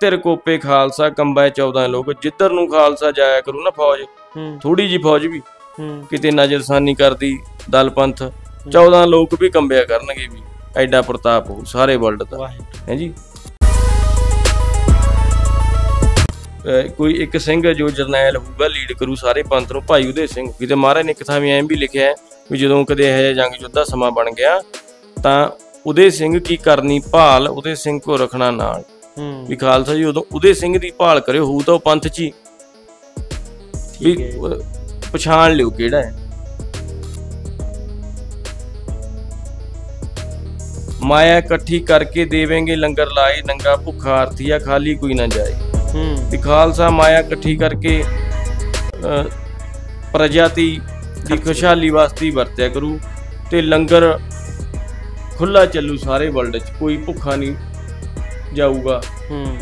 ਤਿਰ ਕੋਪੇ ਖਾਲਸਾ ਕੰਬੈ 14 ਲੋਕ ਜਿੱਧਰ ਨੂੰ ਖਾਲਸਾ ਜਾਇਆ ਕਰੂ ਨਾ ਫੌਜ ਥੋੜੀ ਜੀ ਫੌਜ ਵੀ ਕਿਤੇ ਨਜ਼ਰਸਾਨੀ ਕਰਦੀ ਦਲ ਪੰਥ 14 ਲੋਕ ਵੀ ਕੰਬਿਆ ਕਰਨਗੇ ਵੀ ਐਡਾ ਪ੍ਰਤਾਪ ਹੋ ਸਾਰੇ ਵਰਲਡ ਦਾ। ਵਾਹਿਗੁਰੂ। ਹੈ ਜੀ? ਅਹ ਕੋਈ ਇੱਕ ਸਿੰਘ ਜੋ ਜਰਨੈਲ ਹੋਊਗਾ ਲੀਡ ਕਰੂ ਸਾਰੇ ਪੰਥ ਨੂੰ ਭਾਈ ਉਹਦੇ ਸਿੰਘ। ਕਿਤੇ ਮਹਾਰਾਜ ਨੇ ਇੱਕ ਥਾਂ ਵੀ ਐਂ ਵੀ ਲਿਖਿਆ ਵੀ ਜਦੋਂ ਕਦੇ ਇਹ ਜਿਹਾ ਜੰਗ ਯੁੱਧ ਸਮਾਂ ਬਣ ਗਿਆ ਤਾਂ ਉਹਦੇ ਸਿੰਘ ਕੀ ਕਰਨੀ ਭਾਲ ਉਹਦੇ ਸਿੰਘ ਕੋ ਰੱਖਣਾ ਨਾਲ। ਵੀ ਖਾਲਸਾ ਜੀ ਉਦੋਂ ਉਹਦੇ ਸਿੰਘ ਦੀ ਭਾਲ ਕਰਿਓ ਹੋਊ ਤਾਂ ਉਹ ਪੰਥ 'ਚ ਹੀ। ਵੀ ਹੈ ਪਛਾਣ ਲਿਓ ਕਿਹੜਾ ਹੈ। ਮਾਇਆ ਇਕੱਠੀ ਕਰਕੇ ਦੇਵੇਂਗੇ ਲੰਗਰ ਲਾਏ ਨੰਗਾ ਭੁੱਖਾ ਆਰਥੀਆ ਖਾਲੀ ਕੋਈ ਨਾ ਜਾਏ। ਹੂੰ। ਵੀ ਖਾਲਸਾ ਮਾਇਆ ਇਕੱਠੀ ਕਰਕੇ ਪ੍ਰਜਾਤੀ ਦੀ ਖੁਸ਼ਹਾਲੀ ਵਾਸਤੇ ਹੀ ਵਰਤਿਆ ਕਰੂ ਤੇ ਲੰਗਰ ਖੁੱਲਾ ਚੱਲੂ ਸਾਰੇ ਵਰਲਡ 'ਚ ਕੋਈ ਭੁੱਖਾ ਨਹੀਂ ਜਾਊਗਾ।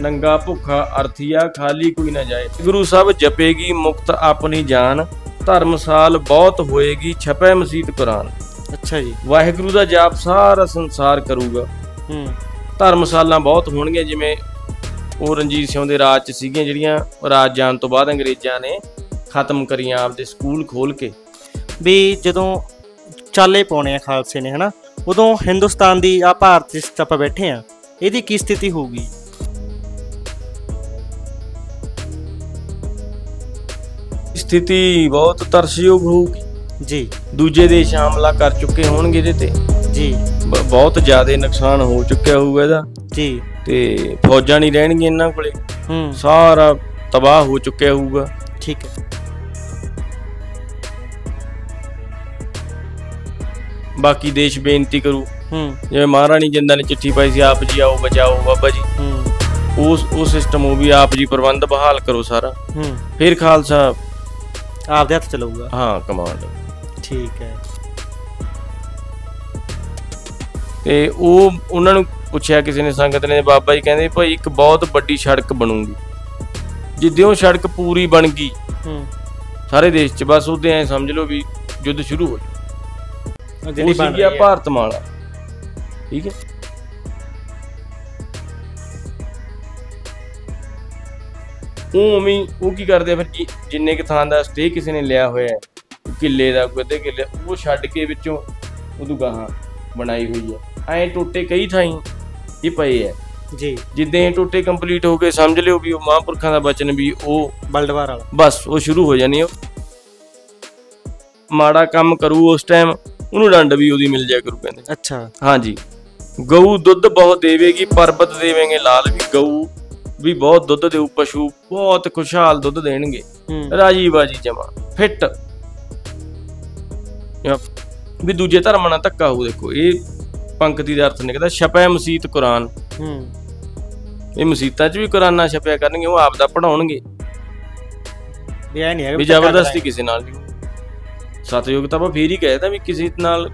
ਨੰਗਾ ਭੁੱਖਾ ਅਰਥੀਆ ਖਾਲੀ ਕੋਈ ਨਾ ਜਾਏ। ਗੁਰੂ ਸਾਹਿਬ ਜਪੇਗੀ ਮੁਕਤ ਆਪਣੀ ਜਾਨ। ਧਰਮਸਾਲ ਬਹੁਤ ਹੋਏਗੀ ਛਪੈ ਮਸੀਤ ਕੁਰਾਨ। ਅੱਛਾ ਜੀ। ਵਾਹਿਗੁਰੂ ਦਾ ਜਾਪ ਸਾਰਾ ਸੰਸਾਰ ਕਰੂਗਾ। ਹੂੰ। ਧਰਮਸਾਲਾਂ ਬਹੁਤ ਹੋਣਗੀਆਂ ਜਿਵੇਂ ਉਹ ਰਣਜੀਤ ਸਿੰਘ ਦੇ ਰਾਜ 'ਚ ਸੀਗੀਆਂ ਜਿਹੜੀਆਂ ਰਾਜ ਜਾਣ ਤੋਂ ਬਾਅਦ ਅੰਗਰੇਜ਼ਾਂ ਨੇ ਖਤਮ ਕਰੀਆਂ ਆਪਦੇ ਸਕੂਲ ਖੋਲ ਕੇ। ਵੀ ਜਦੋਂ ਚਾਲੇ ਪਾਉਣੇ ਆ ਖਾਲਸੇ ਨੇ ਹਨਾ? ਉਦੋਂ ਹਿੰਦੁਸਤਾਨ ਦੀ ਆ ਭਾਰਤ ਜਿਸ ਆਪਾਂ ਬੈਠੇ ਆ। ਇਹਦੀ ਕੀ ਸਥਿਤੀ ਹੋਊਗੀ? ਸਥਿਤੀ ਬਹੁਤ ਤਰਸਯੋਗ ਹੋਊਗੀ। ਜੀ। ਦੂਜੇ ਦੇਸ਼ ਹਮਲਾ ਕਰ ਚੁੱਕੇ ਹੋਣਗੇ ਇਹਦੇ ਤੇ। ਜੀ। ਬਹੁਤ ਜ਼ਿਆਦਾ ਨੁਕਸਾਨ ਹੋ ਚੁੱਕਿਆ ਹੋਊਗਾ ਇਹਦਾ। ਜੀ। ਤੇ ਫੌਜਾਂ ਨਹੀਂ ਰਹਿਣਗੀਆਂ ਇਹਨਾਂ ਕੋਲੇ। ਹੂੰ। ਸਾਰਾ ਤਬਾਹ ਹੋ ਚੁੱਕਿਆ ਹੋਊਗਾ। ਠੀਕ ਹੈ। ਬਾਕੀ ਦੇਸ਼ ਬੇਨਤੀ ਕਰੂ। ਹੂੰ। ਜਿਵੇਂ ਮਹਾਰਾਣੀ ਜਿੰਦਾਂ ਨੇ ਚਿੱਠੀ ਪਾਈ ਸੀ ਆਪ ਜੀ ਆਓ ਬਚਾਓ ਬਾਬਾ ਜੀ। ਹੂੰ। ਉਸ ਉਹ ਸਿਸਟਮ ਉਹ ਵੀ ਆਪ ਜੀ ਪ੍ਰਬੰਧ ਬਹਾਲ ਕਰੋ ਸਾਰਾ। ਹੂੰ। ਫਿਰ ਖਾਲਸਾ ਆਪਦੇ ਹੱਥ ਚਲਾਊਗਾ। ਹਾਂ ਕਮਾਂਡ। ਠੀਕ ਹੈ। ਤੇ ਉਹ ਉਹਨਾਂ ਨੂੰ ਪੁੱਛਿਆ ਕਿਸੇ ਨੇ ਸੰਗਤ ਨੇ ਬਾਬਾ ਜੀ ਕਹਿੰਦੇ ਭਾਈ ਇੱਕ ਬਹੁਤ ਵੱਡੀ ਸੜਕ ਬਣੂਗੀ। ਜਿੱਦਿਓ ਸੜਕ ਪੂਰੀ ਬਣ ਗਈ ਹੂੰ। ਸਾਰੇ ਦੇਸ਼ 'ਚ ਬਸ ਉਹਦੇ ਐ ਸਮਝ ਲਓ ਵੀ ਯੁੱਧ ਸ਼ੁਰੂ ਹੋ ਜਾਊ। ਜਿਹੜੀ ਬਣ ਰਹੀ ਹੈ। ਭਾਰਤਮਾਲਾ ਠੀਕ ਹੈ। ਉਹ ਹੀ ਉਹ ਕੀ ਕਰਦੇ ਫਿਰ ਜਿੰਨੇ ਕਿ ਥਾਂ ਦਾ ਸਟੇ ਕਿਸੇ ਨੇ ਲਿਆ ਹੋਇਆ ਹੈ ਕਿੱਲੇ ਦਾ ਕੋਈ ਅੱਧੇ ਕਿੱਲੇ ਉਹ ਛੱਡ ਕੇ ਵਿੱਚੋਂ ਉਦੋਂ ਗਾਹਾਂ ਬਣਾਈ ਹੋਈ ਹੈ। ਐਂ ਟੋਟੇ ਕਈ ਥਾਈਂ ਇਹ ਪਏ ਐ ਜੀ। ਜਿੱਦਾਂ ਇਹ ਟੋਟੇ ਕੰਪਲੀਟ ਹੋ ਗਏ ਸਮਝ ਲਿਓ ਵੀ ਉਹ ਮਹਾਂਪੁਰਖਾਂ ਦਾ ਬਚਨ ਵੀ ਉਹ ਬਲਡਵਾਰ ਵਾਲਾ। ਬਸ ਉਹ ਸ਼ੁਰੂ ਹੋ ਜਾਣੀ ਉਹ ਮਾੜਾ ਕੰਮ ਕਰੂ ਉਸ ਟਾਈਮ ਉਹਨੂੰ ਡੰਡ ਵੀ ਉਹਦੀ ਮਿਲ ਜਾਇਆ ਕਰੂ ਕਹਿੰਦੇ। ਅੱਛਾ। ਹਾਂਜੀ। ਗਊ ਦੁੱਧ ਬਹੁਤ ਦੇਵੇਗੀ ਪਰਬਤ ਦੇਵੇਂਗੇ ਲਾਲ ਵੀ ਗਊ ਵੀ ਬਹੁਤ ਦੁੱਧ ਦੇਊ ਪਸ਼ੂ ਬਹੁਤ ਖੁਸ਼ਹਾਲ ਦੁੱਧ ਦੇਣਗੇ। ਹੂੰ। ਰਾਜੀ ਬਾਜੀ ਜਮਾ ਫਿੱਟ। ਵੀ ਦੂਜੇ ਧਰਮਾਂ ਨਾਲ ਧੱਕਾ ਹੋਊ ਦੇਖੋ ਇਹ ਪੰਕਤੀ ਦਾ ਅਰਥ ਨਿਕਲਦਾ ਛਪੈ ਮਸੀਤ ਕੁਰਾਨ। ਹੂੰ। ਇਹ ਮਸੀਤਾਂ 'ਚ ਵੀ ਕੁਰਾਨਾਂ ਛਪਿਆ ਕਰਨਗੇ ਉਹ ਆਪ ਦਾ ਪੜਾਉਣਗੇ ਵੀ ਐ ਨਹੀਂ ਹੈ ਵੀ ਜ਼ਬਰਦਸਤੀ ਕਿਸੇ ਨਾਲ ਨਹੀਂ ਸਤਯੁਗ ਤਾਂ ਆਪਾਂ ਫੇਰ ਹੀ ਕਹਿਦਾ ਵੀ ਕਿਸੇ ਨਾਲ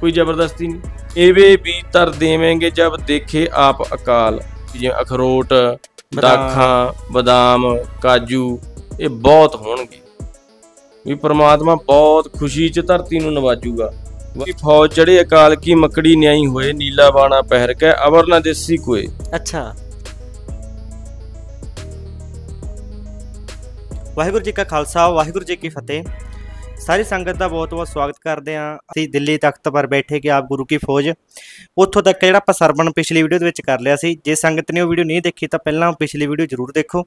ਕੋਈ ਜ਼ਬਰਦਸਤੀ ਨਹੀਂ ਏਵੇ ਵੀ ਤਰ ਦੇਵੇਂਗੇ ਜਬ ਦੇਖੇ ਆਪ ਅਕਾਲ। ਜਿਵੇਂ ਅਖਰੋਟ ਦਾਖਾਂ ਬਦਾਮ ਕਾਜੂ ਇਹ ਬਹੁਤ ਹੋਣਗੇ। ਵੀ ਪ੍ਰਮਾਤਮਾ ਬਹੁਤ ਖੁਸ਼ੀ 'ਚ ਧਰਤੀ ਨੂੰ ਨਵਾਜੂਗਾ। ਵੀ ਫੌਜ ਚੜੇ ਅਕਾਲ ਕੀ ਮੱਕੜੀ ਨਿਆਈ ਹੋਏ ਨੀਲਾ ਬਾਣਾ ਪਹਿਰ ਕੇ ਅਵਰ ਨਾ ਦੇਸੀ ਕੋਏ। ਅੱਛਾ। ਵਾਹਿਗੁਰੂ ਜੀ ਕਾ ਖਾਲਸਾ ਵਾਹਿਗੁਰੂ ਜੀ ਕੀ ਫਤਿਹ। ਸਾਰੀ ਸੰਗਤ ਦਾ ਬਹੁਤ-ਬਹੁਤ ਸਵਾਗਤ ਕਰਦੇ ਹਾਂ। ਅਸੀਂ ਦਿੱਲੀ ਤਖਤ ਪਰ ਬੈਠੇ ਕਿ ਆਪ ਗੁਰੂ ਕੀ ਫੌਜ। ਉੱਥੋਂ ਤੱਕ ਜਿਹੜਾ ਆਪਾਂ ਸਰਵਣ ਪਿਛਲੀ ਵੀਡੀਓ ਦੇ ਵਿੱਚ ਕਰ ਲਿਆ ਸੀ। ਜੇ ਸੰਗਤ ਨੇ ਉਹ ਵੀਡੀਓ ਨਹੀਂ ਦੇਖੀ ਤਾਂ ਪਹਿਲਾਂ ਪਿਛਲੀ ਵੀਡੀਓ ਜ਼ਰੂਰ ਦੇਖੋ।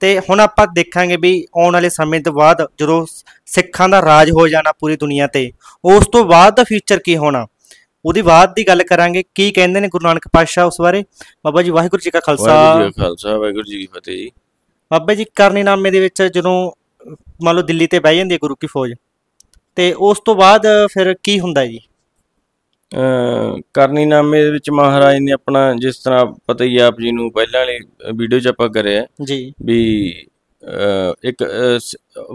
ਤੇ ਹੁਣ ਆਪਾਂ ਦੇਖਾਂਗੇ ਵੀ ਆਉਣ ਵਾਲੇ ਸਮੇਂ ਤੋਂ ਬਾਅਦ ਜਦੋਂ ਸਿੱਖਾਂ ਦਾ ਰਾਜ ਹੋ ਜਾਣਾ ਪੂਰੀ ਦੁਨੀਆ ਤੇ ਉਸ ਤੋਂ ਬਾਅਦ ਦਾ ਫਿਊਚਰ ਕੀ ਹੋਣਾ? ਉਹਦੀ ਬਾਅਦ ਦੀ ਗੱਲ ਕਰਾਂਗੇ। ਕੀ ਕਹਿੰਦੇ ਨੇ ਗੁਰੂ ਨਾਨਕ ਪਾਤਸ਼ਾਹ ਉਸ ਬਾਰੇ? ਬਾਬਾ ਜੀ ਵਾਹਿਗੁਰੂ ਜੀ ਕਾ ਖਾਲਸਾ। ਵਾਹਿਗੁਰੂ ਜੀ ਕਾ ਖਾਲਸਾ ਵਾਹਿਗੁਰੂ ਜੀ ਕੀ ਫਤਿਹ ਜੀ। ਬਾਬਾ ਜੀ ਕਰਨੀਨਾਮੇ ਦੇ ਵਿੱਚ ਜਦੋਂ ਮੰਨ ਲਓ ਦਿੱਲੀ ਤੇ ਬਹਿ ਜਾਂਦੀ ਹੈ ਗੁਰੂ ਕੀ ਫੌਜ ਤੇ ਉਸ ਤੋਂ ਬਾਅਦ ਫਿਰ ਕੀ ਹੁੰਦਾ ਜੀ? ਕਰਨੀਨਾਮੇ ਦੇ ਵਿੱਚ ਮਹਾਰਾਜ ਨੇ ਆਪਣਾ ਜਿਸ ਤਰ੍ਹਾਂ ਪਤਾ ਹੀ ਆਪ ਜੀ ਨੂੰ ਪਹਿਲਾਂ ਵਾਲੀ ਵੀਡੀਓ 'ਚ ਆਪਾਂ ਕਰਿਆ। ਜੀ। ਵੀ ਇੱਕ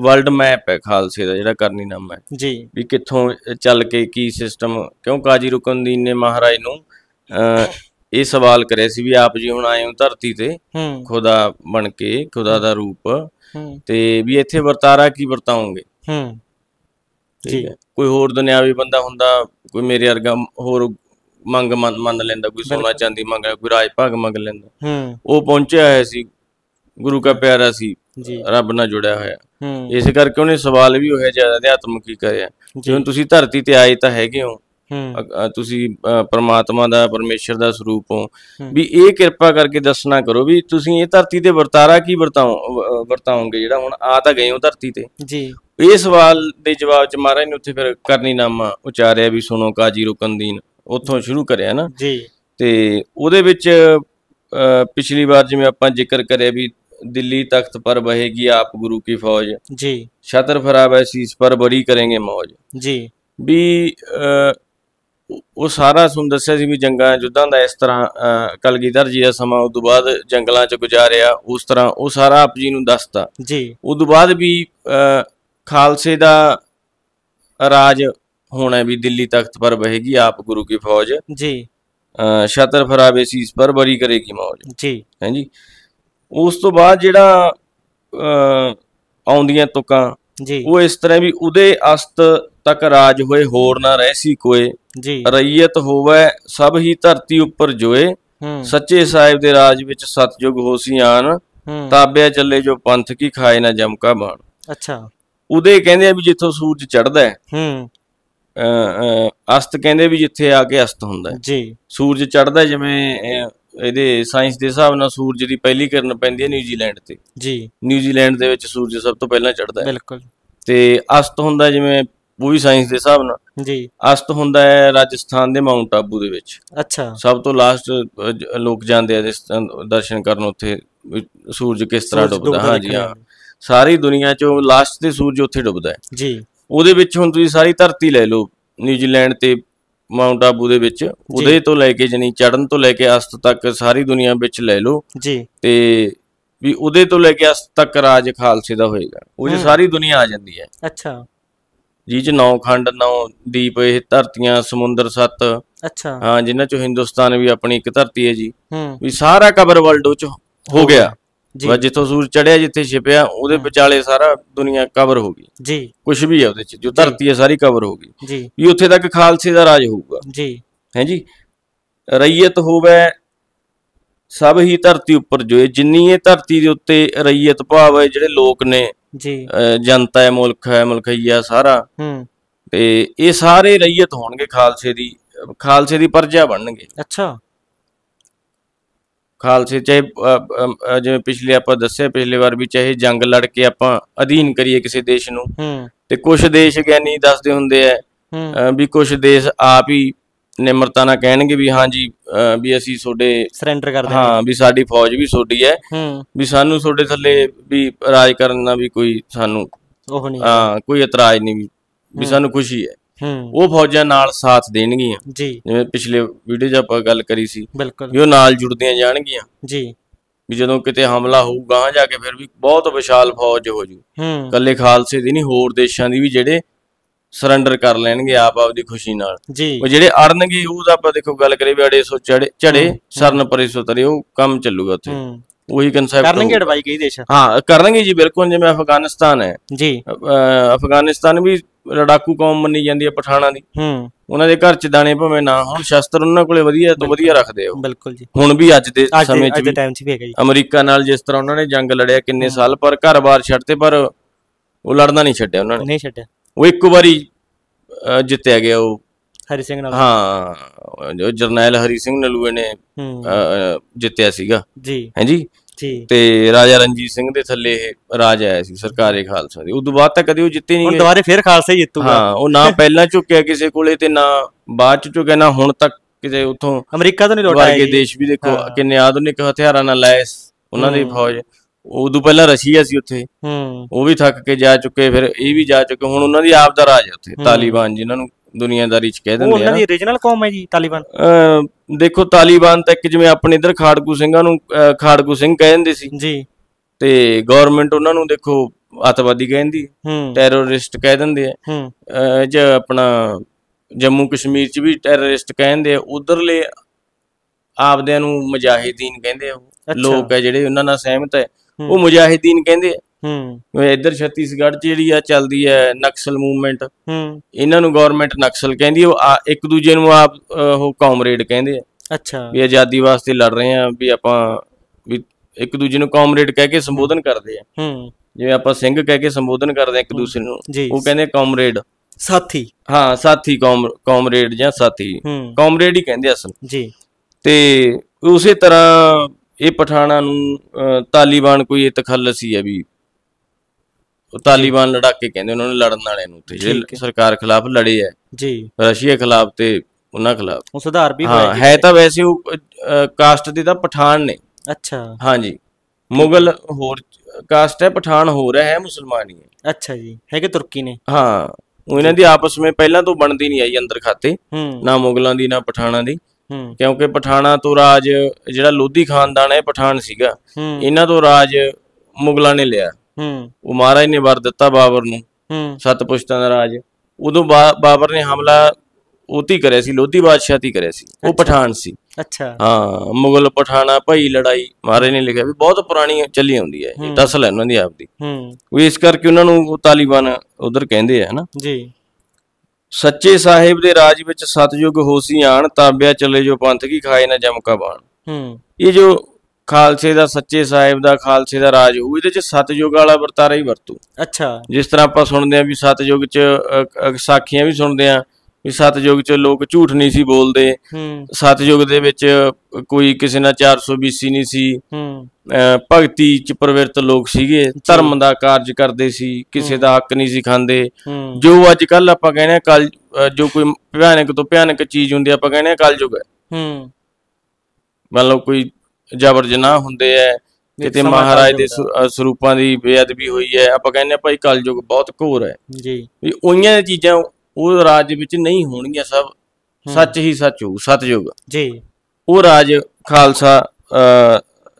ਵਰਲਡ ਮੈਪ ਹੈ ਖਾਲਸੇ ਦਾ ਜਿਹੜਾ ਕਰਨੀਨਾਮਾ ਹੈ। ਜੀ। ਵੀ ਕਿੱਥੋਂ ਚੱਲ ਕੇ ਕੀ ਸਿਸਟਮ ਕਿਉਂ ਕਾਜੀ ਰੁਕਨਦੀਨ ਨੇ ਮਹਾਰਾਜ ਨੂੰ? ਇਹ ਸਵਾਲ ਕਰਿਆ ਸੀ ਵੀ ਆਪ ਜੀ ਹੁਣ ਆਏ ਹੋ ਧਰਤੀ ਤੇ ਖੁਦਾ ਬਣ ਕੇ ਖੁਦਾ ਦਾ ਰੂਪ। ਤੇ ਵੀ ਇੱਥੇ ਵਰਤਾਰਾ ਕੀ ਵਰਤਾਓਗੇ? ਹੂੰ। ਠੀਕ। ਹੈ। ਕੋਈ ਹੋਰ ਦੁਨਿਆਵੀ ਬੰਦਾ ਹੁੰਦਾ ਕੋਈ ਮੇਰੇ ਵਰਗਾ ਹੋਰ ਮੰਗ ਮੰਨ ਲੈਂਦਾ ਕੋਈ ਸੋਨਾ ਚਾਂਦੀ ਮੰਗ ਕੋਈ ਰਾਜ ਭਾਗ ਮੰਗ ਲੈਂਦਾ। ਉਹ ਪਹੁੰਚਿਆ ਹੋਇਆ ਸੀ ਗੁਰੂ ਕਾ ਪਿਆਰਾ ਸੀ ਰੱਬ ਨਾਲ ਜੁੜਿਆ ਹੋਇਆ। ਇਸ ਕਰਕੇ ਉਹਨੇ ਸਵਾਲ ਵੀ ਹੋਇਆ ਜ਼ਿਆਦਾ ਅਧਿਆਤਮਕੀ ਕਰਿਆ। ਜਿਵੇਂ ਤੁਸੀਂ ਧਰਤੀ ਤੇ ਆਏ ਤਾਂ ਹੈਗੇ ਹੋ। ਤੁਸੀਂ ਪ੍ਰਮਾਤਮਾ ਦਾ ਪਰਮੇਸ਼ਰ ਦਾ ਸਰੂਪ ਹੋ। ਵੀ ਇਹ ਕਿਰਪਾ ਕਰਕੇ ਦੱਸਣਾ ਕਰੋ ਵੀ ਤੁਸੀਂ ਇਹ ਧਰਤੀ ਤੇ ਵਰਤਾਰਾ ਕੀ ਵਰਤਾਓ ਵਰਤਾਓਗੇ ਜਿਹੜਾ ਹੁਣ ਆ ਤਾਂ ਗਏ ਹੋ ਧਰਤੀ ਤੇ। ਜੀ। ਇਹ ਸਵਾਲ ਦੇ ਜਵਾਬ ਚ ਮਹਾਰਾਜ ਨੇ ਉੱਥੇ ਫਿਰ ਕਰਨੀਨਾਮਾ ਉਚਾਰਿਆ ਵੀ ਸੁਣੋ ਕਾਜੀ ਰੁਕਨਦੀਨ ਉੱਥੋਂ ਸ਼ੁਰੂ ਕਰਿਆ ਨਾ। ਜੀ। ਤੇ ਉਹਦੇ ਵਿੱਚ ਪਿਛਲੀ ਵਾਰ ਜਿਵੇਂ ਆਪਾਂ ਜ਼ਿਕਰ ਕਰਿਆ ਵੀ ਦਿੱਲੀ ਤਖਤ ਪਰ ਬਹੇਗੀ ਆਪ ਗੁਰੂ ਕੀ ਫੌਜ। ਜੀ। ਛਤਰ ਫਰਾਵੈ ਸੀਸ ਪਰ ਬੜੀ ਕरेंगे ਮੌਜ। ਜੀ। ਵੀ ਉਹ ਸਾਰਾ ਤੁਹਾਨੂੰ ਦੱਸਿਆ ਸੀ ਵੀ ਜੰਗਾਂ ਯੁੱਧਾਂ ਦਾ ਇਸ ਤਰ੍ਹਾਂ ਕਲਗੀਧਰ ਜੀ ਦਾ ਸਮਾਂ ਉਸ ਤੋਂ ਬਾਅਦ ਜੰਗਲਾਂ 'ਚ ਗੁਜ਼ਾਰਿਆ ਉਸ ਤਰ੍ਹਾਂ ਉਹ ਸਾਰਾ ਆਪ ਜੀ ਨੂੰ ਦੱਸਤਾ। ਜੀ। ਉਸ ਤੋਂ ਬਾਅਦ ਵੀ ਖਾਲਸੇ ਦਾ ਰਾਜ ਹੋਣਾ ਵੀ ਦਿੱਲੀ ਤਖਤ ਪਰ ਬਹੇਗੀ ਆਪ ਗੁਰੂ ਕੀ ਫੌਜ। ਜੀ। ਅ, ਛਤਰ ਫਰਾਵੇ ਸੀਸ ਪਰ ਬਰੀ ਕਰੇਗੀ ਮੌਜ। ਜੀ। ਹਾਂਜੀ ਉਸ ਤੋਂ ਬਾਅਦ ਜਿਹੜਾ ਆਉਂਦੀਆਂ ਤੁਕਾਂ ਜੀ। ਉਹ ਇਸ ਤਰ੍ਹਾਂ ਵੀ ਉਦੇ ਅਸਤ ਤੱਕ ਰਾਜ ਹੋਏ ਹੋਰ ਨਾ ਰਹਿ ਸੀ ਕੋਏ ਜੀ। ਰਈਅਤ ਹੋਵੇ ਸਭ ਹੀ ਧਰਤੀ ਉੱਪਰ ਜੋਏ। ਸੱਚੇ ਸਾਹਿਬ ਦੇ ਰਾਜ ਵਿੱਚ ਸਤਜੁਗ ਹੋਸੀ ਆਨ। ਤਾਬਿਆ ਚੱਲੇ ਜੋ ਪੰਥ ਕੀ ਖਾਏ ਨਾ ਜਮਕਾ ਬਾਣ। ਅੱਛਾ। ਉਦੇ ਕਹਿੰਦੇ ਆ ਵੀ ਜਿੱਥੋਂ ਸੂਰਜ ਚੜ੍ਹਦਾ ਹੈ ਹੂੰ। ਅਸਤ ਕਹਿੰਦੇ ਵੀ ਜਿੱਥੇ ਆ ਕੇ ਅਸਤ ਹੁੰਦਾ ਹੈ। ਜੀ। ਸੂਰਜ ਚੜ੍ਹਦਾ ਜਿਵੇਂ ਇਹਦੇ ਸਾਇੰਸ ਦੇ ਹਿਸਾਬ ਨਾਲ ਸੂਰਜ ਦੀ ਪਹਿਲੀ ਕਿਰਨ ਪੈਂਦੀ ਹੈ ਨਿਊਜ਼ੀਲੈਂਡ ਤੇ। ਜੀ। ਨਿਊਜ਼ੀਲੈਂਡ ਦੇ ਵਿੱਚ ਸੂਰਜ ਸਭ ਤੋਂ ਪਹਿਲਾਂ ਚੜ੍ਹਦਾ ਹੈ। ਬਿਲਕੁਲ। ਤੇ ਅਸਤ ਹੁੰਦਾ ਜਿਵੇਂ ਉਹ ਵੀ ਸਾਇੰਸ ਦੇ ਹਿਸਾਬ ਨਾਲ। ਜੀ। ਅਸਤ ਹੁੰਦਾ ਹੈ ਰਾਜਸਥਾਨ ਦੇ ਮਾਊਂਟ ਆਬੂ ਦੇ ਵਿੱਚ। ਅੱਛਾ। ਸਭ ਤੋਂ ਲਾਸਟ ਲੋਕ ਜਾਂਦੇ ਆ ਦਰਸ਼ਨ ਕਰਨ ਉੱਥੇ ਸੂਰਜ ਕਿਸ ਤਰ੍ਹਾਂ ਡੁੱਬਦਾ। ਹਾਂਜੀ ਦੇਖਣ ਹਾਂ ਸਾਰੀ ਦੁਨੀਆ 'ਚ ਲਾਸਟ ਤੇ ਸੂਰਜ ਉੱਥੇ ਡੁੱਬਦਾ ਹੈ। ਜੀ। ਉਹਦੇ ਵਿੱਚ ਹੁਣ ਤੁਸੀਂ ਸਾਰੀ ਧਰਤੀ ਲੈ ਲਓ ਨਿਊਜ਼ੀਲੈਂਡ ਤੇ ਮਾਊਂਟ ਆਬੂ ਦੇ ਵਿੱਚ ਉਦੇ ਤੋਂ ਲੈ ਕੇ ਜਣੀ ਚੜਨ ਤੋਂ ਲੈ ਕੇ ਅਸਤ ਤੱਕ ਸਾਰੀ ਦੁਨੀਆ ਵਿੱਚ ਲੈ ਲਓ। ਜੀ। ਤੇ ਵੀ ਉਦੇ ਤੋਂ ਲੈ ਕੇ ਅਸਤ ਤੱਕ ਰਾਜ ਖਾਲਸੇ ਦਾ ਹੋਏਗਾ। ਉਹ 'ਚ ਸਾਰੀ ਦੁਨੀਆ ਆ ਜਾਂਦੀ ਹੈ। ਅੱਛਾ। ਜਿਹ 'ਚ ਨੌ ਖੰਡ ਨੌ ਦੀਪ ਇਹ ਧਰਤੀਆਂ ਸਮੁੰਦਰ ਸੱਤ। ਅੱਛਾ। ਹਾਂ ਜਿਨ੍ਹਾਂ 'ਚੋਂ ਹਿੰਦੁਸਤਾਨ ਵੀ ਆਪਣੀ ਇੱਕ ਧਰਤੀ ਹੈ ਜੀ। ਵੀ ਸਾਰਾ ਕਬਰ ਵਰਲਡ ਉਹ 'ਚ ਹੋ ਗਿਆ। ਜੀ ਬਸ ਜਿੱਥੋਂ ਸੂਰਜ ਚੜਿਆ ਜਿੱਥੇ ਛਿਪਿਆ ਉਹਦੇ ਵਿਚਾਲੇ ਸਾਰਾ ਦੁਨੀਆ ਕਵਰ ਹੋ ਗਈ। ਜੀ। ਕੁਝ ਵੀ ਹੈ ਉਹਦੇ 'ਚ ਜੋ ਧਰਤੀ ਹੈ ਸਾਰੀ ਕਵਰ ਹੋ ਗਈ। ਜੀ। ਵੀ ਉੱਥੇ ਤੱਕ ਖਾਲਸੇ ਦਾ ਰਾਜ ਹੋਊਗਾ। ਜੀ। ਹੈ ਜੀ? ਰਈਅਤ ਹੋਵੇ ਸਭ ਹੀ ਧਰਤੀ ਉੱਪਰ ਜੋ ਜਿੰਨੀ ਇਹ ਧਰਤੀ ਦੇ ਉੱਤੇ ਰਈਅਤ ਭਾਵ ਹੈ ਜਿਹੜੇ ਲੋਕ ਨੇ ਜੀ। ਜਨਤਾ ਹੈ ਮੁਲਕ ਹੈ ਮਲਕਈਆ ਸਾਰਾ ਹੂੰ। ਤੇ ਇਹ ਸਾਰੇ ਰਈਅਤ ਹੋਣਗੇ ਖਾਲਸੇ ਦੀ ਖਾਲਸੇ ਦੀ ਪਰਜਾ ਬਣਨਗੇ। ਅੱਛਾ। ਖਾਲਸੇ ਚਾਹੇ ਜਿਵੇਂ ਪਿਛਲੇ ਆਪਾਂ ਦੱਸਿਆ ਪਿਛਲੇ ਵਾਰ ਵੀ ਚਾਹੇ ਜੰਗ ਲੜ ਕੇ ਆਪਾਂ ਅਧੀਨ ਕਰੀਏ ਕਿਸੇ ਦੇਸ਼ ਨੂੰ ਹੂੰ। ਤੇ ਕੁਝ ਦੇਸ਼ ਗਿਆਨੀ ਦੱਸਦੇ ਹੁੰਦੇ ਆ ਹੂੰ। ਵੀ ਕੁਝ ਦੇਸ਼ ਆਪ ਹੀ ਨਿਮਰਤਾ ਨਾਲ ਕਹਿਣਗੇ ਵੀ ਹਾਂਜੀ ਅ, ਵੀ ਅਸੀਂ ਤੁਹਾਡੇ ਸਰੈਂਡਰ ਕਰ ਦੇ ਹਾਂ ਵੀ ਸਾਡੀ ਫੌਜ ਵੀ ਤੁਹਾਡੀ ਹੈ ਹੂੰ। ਵੀ ਸਾਨੂੰ ਤੁਹਾਡੇ ਥੱਲੇ ਵੀ ਰਾਜ ਕਰਨ ਦਾ ਵੀ ਕੋਈ ਸਾਨੂੰ ਉਹ ਨਹੀਂ ਹਾਂ ਕੋਈ ਇਤਰਾਜ਼ ਨਹੀਂ ਵੀ ਸਾਨੂੰ ਖੁਸ਼ੀ ਹੈ ਹੂੰ ਉਹ ਫੌਜਾਂ ਨਾਲ ਸਾਥ ਦੇਣਗੀਆਂ। ਜੀ। ਜਿਵੇਂ ਪਿਛਲੇ ਵੀਡੀਓ 'ਚ ਆਪਾਂ ਗੱਲ ਕਰੀ ਸੀ ਬਿਲਕੁਲ। ਵੀ ਉਹ ਨਾਲ ਜੁੜਦੀਆਂ ਜਾਣਗੀਆਂ। ਜੀ। ਵੀ ਜਦੋਂ ਕਿਤੇ ਹਮਲਾ ਹੋਊਗਾ ਜਾ ਕੇ ਫਿਰ ਵੀ ਬਹੁਤ ਵਿਸ਼ਾਲ ਫੌਜ ਹੋ ਜੂ। ਹੂੰ। ਇਕੱਲੇ ਖਾਲਸੇ ਦੀ ਨਹੀਂ ਹੋਰ ਦੇਸ਼ਾਂ ਦੀ ਵੀ ਜਿਹੜੇ ਸਰੈਂਡਰ ਕਰ ਲੈਣਗੇ ਆਪ ਆਪ ਦੀ ਖੁਸ਼ੀ ਨਾਲ। ਉਹ ਜਿਹੜੇ ਅੜਨਗੇ ਉਹ ਤਾਂ ਆਪਾਂ ਦੇਖੋ ਗੱਲ ਕਰੀ ਵੀ ਅੜੇ ਸੋ ਚੜੇ ਚੜੇ ਸਰਨ ਪਰੇ ਸੋ ਤਰੇ ਉਹ ਕੰਮ ਚੱਲੂਗਾ ਉੱਥੇ। ਉਹੀ ਕਨਸੈਪਟ ਕਰਨਗੇ ਅਡਵਾਈ ਕਈ ਦੇਸ਼? ਹਾਂ ਕਰਨਗੇ ਜੀ ਬਿਲਕੁਲ ਜਿਵੇਂ ਅਫਗਾਨਿਸਤਾਨ ਹੈ। ਜੀ। ਅਫਗਾਨਿਸਤਾਨ ਵੀ ਲੜਾਕੂ ਕੌਮ ਮੰਨੀ ਜਾਂਦੀ ਹੈ ਪਠਾਣਾ ਦੀ। ਹੂੰ। ਉਹਨਾਂ ਦੇ ਘਰ ਚ ਦਾਣੇ ਭਾਵੇਂ ਨਾ ਹੋਣ ਸ਼ਸਤਰ ਉਹਨਾਂ ਕੋਲੇ ਵਧੀਆ ਤੋਂ ਵਧੀਆ ਰੱਖਦੇ ਉਹ। ਬਿਲਕੁਲ ਜੀ। ਹੁਣ ਵੀ ਅੱਜ ਦੇ ਸਮੇਂ ਚ ਅੱਜ ਦੇ ਟਾਈਮ 'ਚ ਵੀ ਹੈਗਾ ਜੀ। ਅਮਰੀਕਾ ਨਾਲ ਜਿਸ ਤਰ੍ਹਾਂ ਉਹਨਾਂ ਨੇ ਜੰਗ ਲੜਿਆ ਕਿੰਨੇ ਸਾਲ ਪਰ ਘਰ-ਬਾਰ ਛੱਡਤੇ ਪਰ ਉਹ ਲੜਨਾ ਨਹੀਂ ਛੱਡਿਆ ਉਹਨਾਂ ਨੇ। ਨਹੀਂ ਛੱਡਿਆ। ਉਹ ਇੱਕ ਵਾਰੀ ਜਿੱਤਿਆ ਗਿਆ ਉਹ। ਹਰੀ ਸਿੰਘ ਨਾਲ। ਹਾਂ ਜੋ ਜਰਨੈਲ ਹਰੀ ਸਿੰਘ ਨਲੂਏ ਨੇ ਹੂੰ। ਜਿੱਤਿਆ ਸੀਗਾ। ਜੀ। ਹਾਂਜੀ ਜੀ? ਤੇ ਰਾਜਾ ਰਣਜੀਤ ਸਿੰਘ ਦੇ ਥੱਲੇ ਇਹ ਰਾਜ ਆਇਆ ਸੀ ਸਰਕਾਰੇ ਖਾਲਸਾ ਦੀ। ਉਦੋਂ ਬਾਅਦ ਤਾਂ ਕਦੇ ਉਹ ਜਿੱਤੇ ਨਹੀਂ ਹੁਣ ਦੁਬਾਰੇ ਫੇਰ ਖਾਲਸਾ ਹੀ ਜਿੱਤੂਗਾ। ਹਾਂ ਉਹ ਨਾ ਪਹਿਲਾਂ ਝੁਕਿਆ ਕਿਸੇ ਕੋਲੇ ਤੇ ਨਾ ਬਾਅਦ ਚ ਝੁਕਿਆ ਨਾ ਹੁਣ ਤੱਕ ਕਿਸੇ ਉਥੋਂ ਅਮਰੀਕਾ ਤੋਂ ਨਹੀਂ ਲੋਟ ਜੀ ਦੇਸ਼ ਵੀ ਦੇਖੋ। ਕਿੰਨੇ ਆਧੁਨਿਕ ਹਥਿਆਰਾਂ ਨਾਲ ਲੈਸ ਉਹਨਾਂ ਦੀ। ਫੌਜ। ਉਦੋਂ ਪਹਿਲਾਂ ਰਸ਼ੀਆ ਸੀ ਉੱਥੇ। ਹੂੰ। ਉਹ ਵੀ ਥੱਕ ਕੇ ਜਾ ਚੁੱਕੇ ਫਿਰ ਇਹ ਵੀ ਜਾ ਚੁੱਕੇ। ਹੁਣ ਉਹਨਾਂ ਦੀ ਆਪ ਦਾ ਰਾਜ ਹੈ ਉੱਥੇ ਤਾਲਿਬਾਨ ਜਿਨ੍ਹਾਂ ਨੂੰ ਦੁਨੀਆਦਾਰੀ ਚ ਕਹਿ ਉਹ ਦਿੰਦੇ ਆ ਉਹਨਾਂ ਦੀ ਰੀਜਨਲ ਕੌਮ ਹੈ ਜੀ ਤਾਲਿਬਾਨ। ਦੇਖੋ ਤਾਲਿਬਾਨ ਤਾਂ ਇੱਕ ਜਿਵੇਂ ਆਪਣੇ ਇਧਰ ਖਾੜਕੂ ਸਿੰਘਾਂ ਨੂੰ ਅਹ ਖਾੜਕੂ ਸਿੰਘ ਕਹਿ ਦਿੰਦੇ ਸੀ। ਜੀ। ਤੇ ਗਵਰਨਮੈਂਟ ਉਹਨਾਂ ਨੂੰ ਦੇਖੋ ਅੱਤਵਾਦੀ ਕਹਿੰਦੀ ਹੂੰ। ਟੈਰਰਿਸਟ ਕਹਿ ਦਿੰਦੇ ਆ। ਹੂੰ। ਅਹ ਜ ਆਪਣਾ ਜੰਮੂ ਕਸ਼ਮੀਰ ਚ ਵੀ ਟੈਰਰਿਸਟ ਕਹਿੰਦੇ ਆ। ਉਧਰਲੇ ਆਪਦਿਆਂ ਨੂੰ ਮੁਜਾਹਿਦੀਨ ਕਹਿੰਦੇ ਆ ਉਹ। ਅੱਛਾ। ਲੋਕ ਹੈ ਜਿਹੜੇ ਉਹਨਾਂ ਨਾਲ ਸਹਿਮਤ ਹੂੰ। ਉਹ ਮੁਜਾਹਿਦੀਨ ਕਹਿੰਦੇ ਆ। ਹੂੰ। ਇੱਧਰ ਛੱਤੀਸਗੜ੍ਹ 'ਚ ਜਿਹੜੀ ਆ ਚੱਲਦੀ ਹੈ ਨਕਸਲ ਮੂਵਮੈਂਟ ਹੂੰ। ਇਹਨਾਂ ਨੂੰ ਗਵਰਨਮੈਂਟ ਨਕਸਲ ਕਹਿੰਦੀ ਉਹ ਆ- ਇੱਕ ਦੂਜੇ ਨੂੰ ਆਪ ਉਹ ਕਾਮਰੇਡ ਕਹਿੰਦੇ ਆ। ਅੱਛਾ। ਵੀ ਆਜ਼ਾਦੀ ਵਾਸਤੇ ਲੜ ਰਹੇ ਆ ਵੀ ਆਪਾਂ ਵੀ ਇੱਕ ਦੂਜੇ ਨੂੰ ਕਾਮਰੇਡ ਕਹਿ ਕੇ ਸੰਬੋਧਨ ਕਰਦੇ ਆ। ਹੂੰ। ਜਿਵੇਂ ਆਪਾਂ ਸਿੰਘ ਕਹਿ ਕੇ ਸੰਬੋਧਨ ਕਰਦੇ ਆ ਇੱਕ ਦੂਸਰੇ ਨੂੰ ਉਹ ਕਹਿੰਦੇ ਕਾਮਰੇਡ ਸਾਥੀ। ਹਾਂ ਸਾਥੀ ਕਾਮ ਕਾਮਰੇਡ ਜਾਂ ਸਾਥੀ। ਕਾਮਰੇਡ ਹੀ ਕਹਿੰਦੇ ਅਸਲ। ਜੀ। ਤੇ ਉਸੇ ਤਰ੍ਹਾਂ ਇਹ ਪਠਾਣਾ ਨੂੰ ਤਾਲਿਬਾਨ ਕੋਈ ਤਖੱਲਸ ਹੀ ਹੈ ਵੀ ਉਹ ਤਾਲਿਬਾਨ ਲੜਾਕੇ ਕਹਿੰਦੇ ਉਹਨਾਂ ਨੂੰ ਲੜਨ ਵਾਲਿਆਂ ਨੂੰ ਤੇ। ਜਿਹੜੇ ਸਰਕਾਰ ਖਿਲਾਫ ਲੜੇ ਆ ਜੀ। ਰਸ਼ੀਆ ਖਿਲਾਫ ਤੇ ਉਹਨਾਂ ਖਿਲਾਫ। ਉਹ ਸੁਧਾਰ ਵੀ ਹੋਇਆ ਹੈ ਤਾਂ ਵੈਸੇ ਉਹ ਕਾਸਟ ਦੇ ਤਾਂ ਪਠਾਨ ਨੇ। ਅੱਛਾ। ਹਾਂਜੀ। ਮੁਗਲ ਹੋਰ ਕਾਸਟ ਹੈ ਪਠਾਨ ਹੋ ਰਿਹਾ ਹੈ ਮੁਸਲਮਾਨ ਹੀ ਅੱਛਾ ਜੀ ਹੈਗੇ ਤੁਰਕੀ ਨੇ। ਹਾਂ ਉਹ ਇਹਨਾਂ ਦੀ ਆਪਸ ਵਿੱਚ ਪਹਿਲਾਂ ਤੋਂ ਬਣਦੀ ਨਹੀਂ ਆਈ ਅੰਦਰ ਖਾਤੇ। ਨਾ ਮੁਗਲਾਂ ਦੀ ਨਾ ਪਠਾਨਾਂ ਦੀ। ਕਿਉਂਕਿ ਪਠਾਣਾ ਤੋਂ ਰਾਜ ਜਿਹੜਾ ਲੋਧੀ ਖਾਨਦਾਨ ਹੈ ਪਠਾਨ ਸੀਗਾ। ਇਹਨਾਂ ਤੋਂ ਰਾਜ ਮੁਗਲਾਂ ਨੇ ਲਿਆ। ਹੂੰ। ਉਹ ਮਹਾਰਾਜ ਨੇ ਵਰ ਦਿੱਤਾ ਬਾਬਰ ਨੂੰ। ਹੂੰ। ਸੱਤ ਪੁਸ਼ਤਾਂ ਦਾ ਰਾਜ। ਉਦੋਂ ਬਾਬਰ ਨੇ ਹਮਲਾ ਉਤੀ ਕਰਿਆ ਸੀ ਲੋਧੀ ਬਾਦਸ਼ਾਹ ਤੇ ਕਰਿਆ ਸੀ। ਉਹ ਪਠਾਨ ਸੀ। ਅੱਛਾ। ਹਾਂ ਮੁਗਲ ਪਠਾਣਾ ਭਾਈ ਲੜਾਈ ਮਹਾਰਾਜ ਨੇ ਲਿਖਿਆ ਵੀ ਬਹੁਤ ਪੁਰਾਣੀ ਚੱਲੀ ਆਉਂਦੀ ਹੈ। ਇਹ ਤਸਲ ਹੈ ਉਹਨਾਂ ਦੀ ਆਪਦੀ। ਹੂੰ। ਉਹ ਇਸ ਕਰਕੇ ਉਹਨਾਂ ਨੂੰ ਉਹ ਤਾਲਿਬਾਨ ਉਧਰ ਕਹਿੰਦੇ ਆ ਹਨਾ। ਜੀ। ਸੱਚੇ ਸਾਹਿਬ ਦੇ ਰਾਜ ਵਿੱਚ ਸਤਜੁਗ ਹੋਸੀ ਆਣ ਤਾਬਿਆ ਚੱਲੇ ਜੋ ਪੰਥ ਕੀ ਖਾਏ ਨਾ ਜਮਕਾ ਬਾਣ। ਹੂੰ। ਇਹ ਜੋ ਖਾਲਸੇ ਦਾ ਸੱਚੇ ਸਾਹਿਬ ਦਾ ਖਾਲਸੇ ਦਾ ਰਾਜ ਹੋਊ ਇਹਦੇ ਚ ਸਤਜੁਗ ਵਾਲਾ ਵਰਤਾਰਾ ਹੀ ਵਰਤੂ। ਅੱਛਾ। ਜਿਸ ਤਰ੍ਹਾਂ ਆਪਾਂ ਸੁਣਦੇ ਆਂ ਵੀ ਸਤਜੁਗ ਚ ਸਾਖੀਆਂ ਵੀ ਸੁਣਦੇ ਆਂ ਵੀ ਸਤਜੁਗ ਚ ਲੋਕ ਝੂਠ ਨਹੀਂ ਸੀ ਬੋਲਦੇ। ਹੂੰ। ਸਤਜੁਗ ਦੇ ਵਿੱਚ ਕੋਈ ਕਿਸੇ ਨਾਲ 420 ਨਹੀਂ ਸੀ। ਭਗਤੀ ਚ ਪ੍ਰਵਿਰਤ ਲੋਕ ਸੀਗੇ ਧਰਮ ਦਾ ਕਾਰਜ ਕਰਦੇ ਸੀ ਕਿਸੇ ਦਾ ਹੱਕ ਨਹੀਂ ਸੀ ਖਾਂਦੇ। ਜੋ ਅੱਜ ਕੱਲ ਆਪਾਂ ਕਹਿੰਦੇ ਆ ਕਲ ਜੋ ਕੋਈ ਭਿਆਨਕ ਤੋਂ ਭਿਆਨਕ ਚੀਜ਼ ਹੁੰਦੀ ਆਪਾਂ ਕਹਿੰਦੇ ਆ ਕਲਯੁਗ ਹੈ। ਹੂੰ। ਮੰਨ ਲਓ ਕੋਈ ਜਬਰ ਜਨਾਹ ਹੁੰਦੇ ਐ ਕਿਤੇ ਮਹਾਰਾਜ ਦੇ ਸਰੂਪਾਂ ਦੀ ਬੇਅਦਬੀ ਹੋਈ ਹੈ ਆਪਾਂ ਕਹਿੰਦੇ ਆ ਭਾਈ ਕਲਯੁਗ ਬਹੁਤ ਘੋਰ ਹੈ ਜੀ। ਵੀ ਉਈਆਂ ਚੀਜ਼ਾਂ ਉਹ ਰਾਜ ਵਿੱਚ ਨਹੀਂ ਹੋਣਗੀਆਂ ਸਭ ਸੱਚ ਹੀ ਸੱਚ ਹੋਊ ਸਤਯੁਗ। ਜੀ। ਉਹ ਰਾਜ ਖਾਲਸਾ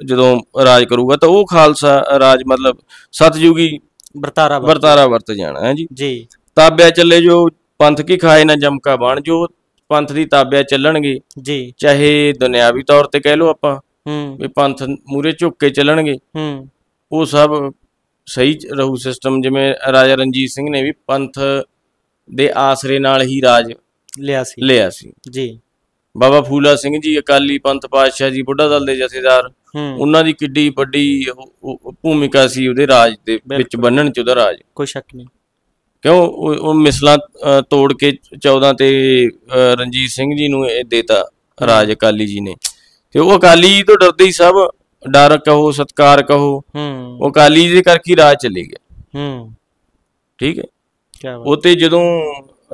ਜਦੋਂ ਰਾਜ ਕਰੂਗਾ ਤਾਂ ਉਹ ਖਾਲਸਾ ਰਾਜ ਮਤਲਬ ਸਤਯੁਗੀ ਵਰਤਾਰਾ ਵਰ- ਵਰਤਾਰਾ ਵਰਤ ਜਾਣਾ ਹੈ ਜੀ। ਜੀ। ਤਾਬਿਆ ਚੱਲੇ ਜੋ ਪੰਥ ਕੀ ਖਾਏ ਨਾ ਜਮਕਾ ਬਾਣ ਜੋ ਪੰਥ ਦੀ ਤਾਬਿਆ ਚੱਲਣਗੇ। ਜੀ। ਚਾਹੇ ਦੁਨਿਆਵੀ ਤੌਰ ਤੇ ਕਹਿ ਲਓ ਆਪਾਂ ਹੂੰ। ਵੀ ਪੰਥ ਮੂਰੇ ਝੁੱਕ ਕੇ ਚੱਲਣਗੇ। ਹੂੰ। ਉਹ ਸਭ ਸਹੀ ਰਹੂ ਸਿਸਟਮ ਜਿਵੇਂ ਰਾਜਾ ਰਣਜੀਤ ਸਿੰਘ ਨੇ ਵੀ ਪੰਥ ਦੇ ਆਸਰੇ ਨਾਲ ਹੀ ਰਾਜ ਲਿਆ ਸੀ। ਲਿਆ ਸੀ। ਜੀ। ਬਾਬਾ ਫੂਲਾ ਸਿੰਘ ਜੀ ਅਕਾਲੀ ਪੰਥ ਪਾਤਸ਼ਾਹ ਜੀ ਬੁੱਢਾ ਦਲ ਦੇ ਜਥੇਦਾਰ ਉਹਨਾਂ ਦੀ ਕਿੱਡੀ ਵੱਡੀ ਭੂਮਿਕਾ ਸੀ ਉਹਦੇ ਰਾਜ ਦੇ ਵਿੱਚ ਬੰਨਣ ਚ ਉਹਦਾ ਰਾਜ। ਕੋਈ ਸ਼ੱਕ ਨਹੀਂ। ਕਿਉਂ? ਉਹ ਮਿਸਲਾਂ ਤੋੜ ਕੇ 14 ਤੇ ਰਣਜੀਤ ਸਿੰਘ ਜੀ ਨੂੰ ਇਹ ਦੇਤਾ ਰਾਜ ਅਕਾਲੀ ਜੀ ਨੇ। ਤੇ ਉਹ ਅਕਾਲੀ ਜੀ ਤੋਂ ਡਰਦੇ ਹੀ ਸਭ ਡਰ ਕਹੋ ਸਤਕਾਰ ਕਹੋ ਹੂੰ। ਉਹ ਅਕਾਲੀ ਜੀ ਦੇ ਕਰਕੇ ਰਾਜ ਚੱਲੇ ਗਿਆ ਹੂੰ। ਠੀਕ ਹੈ? ਕੀ ਬਾਤ ਉਹ ਤੇ ਜਦੋਂ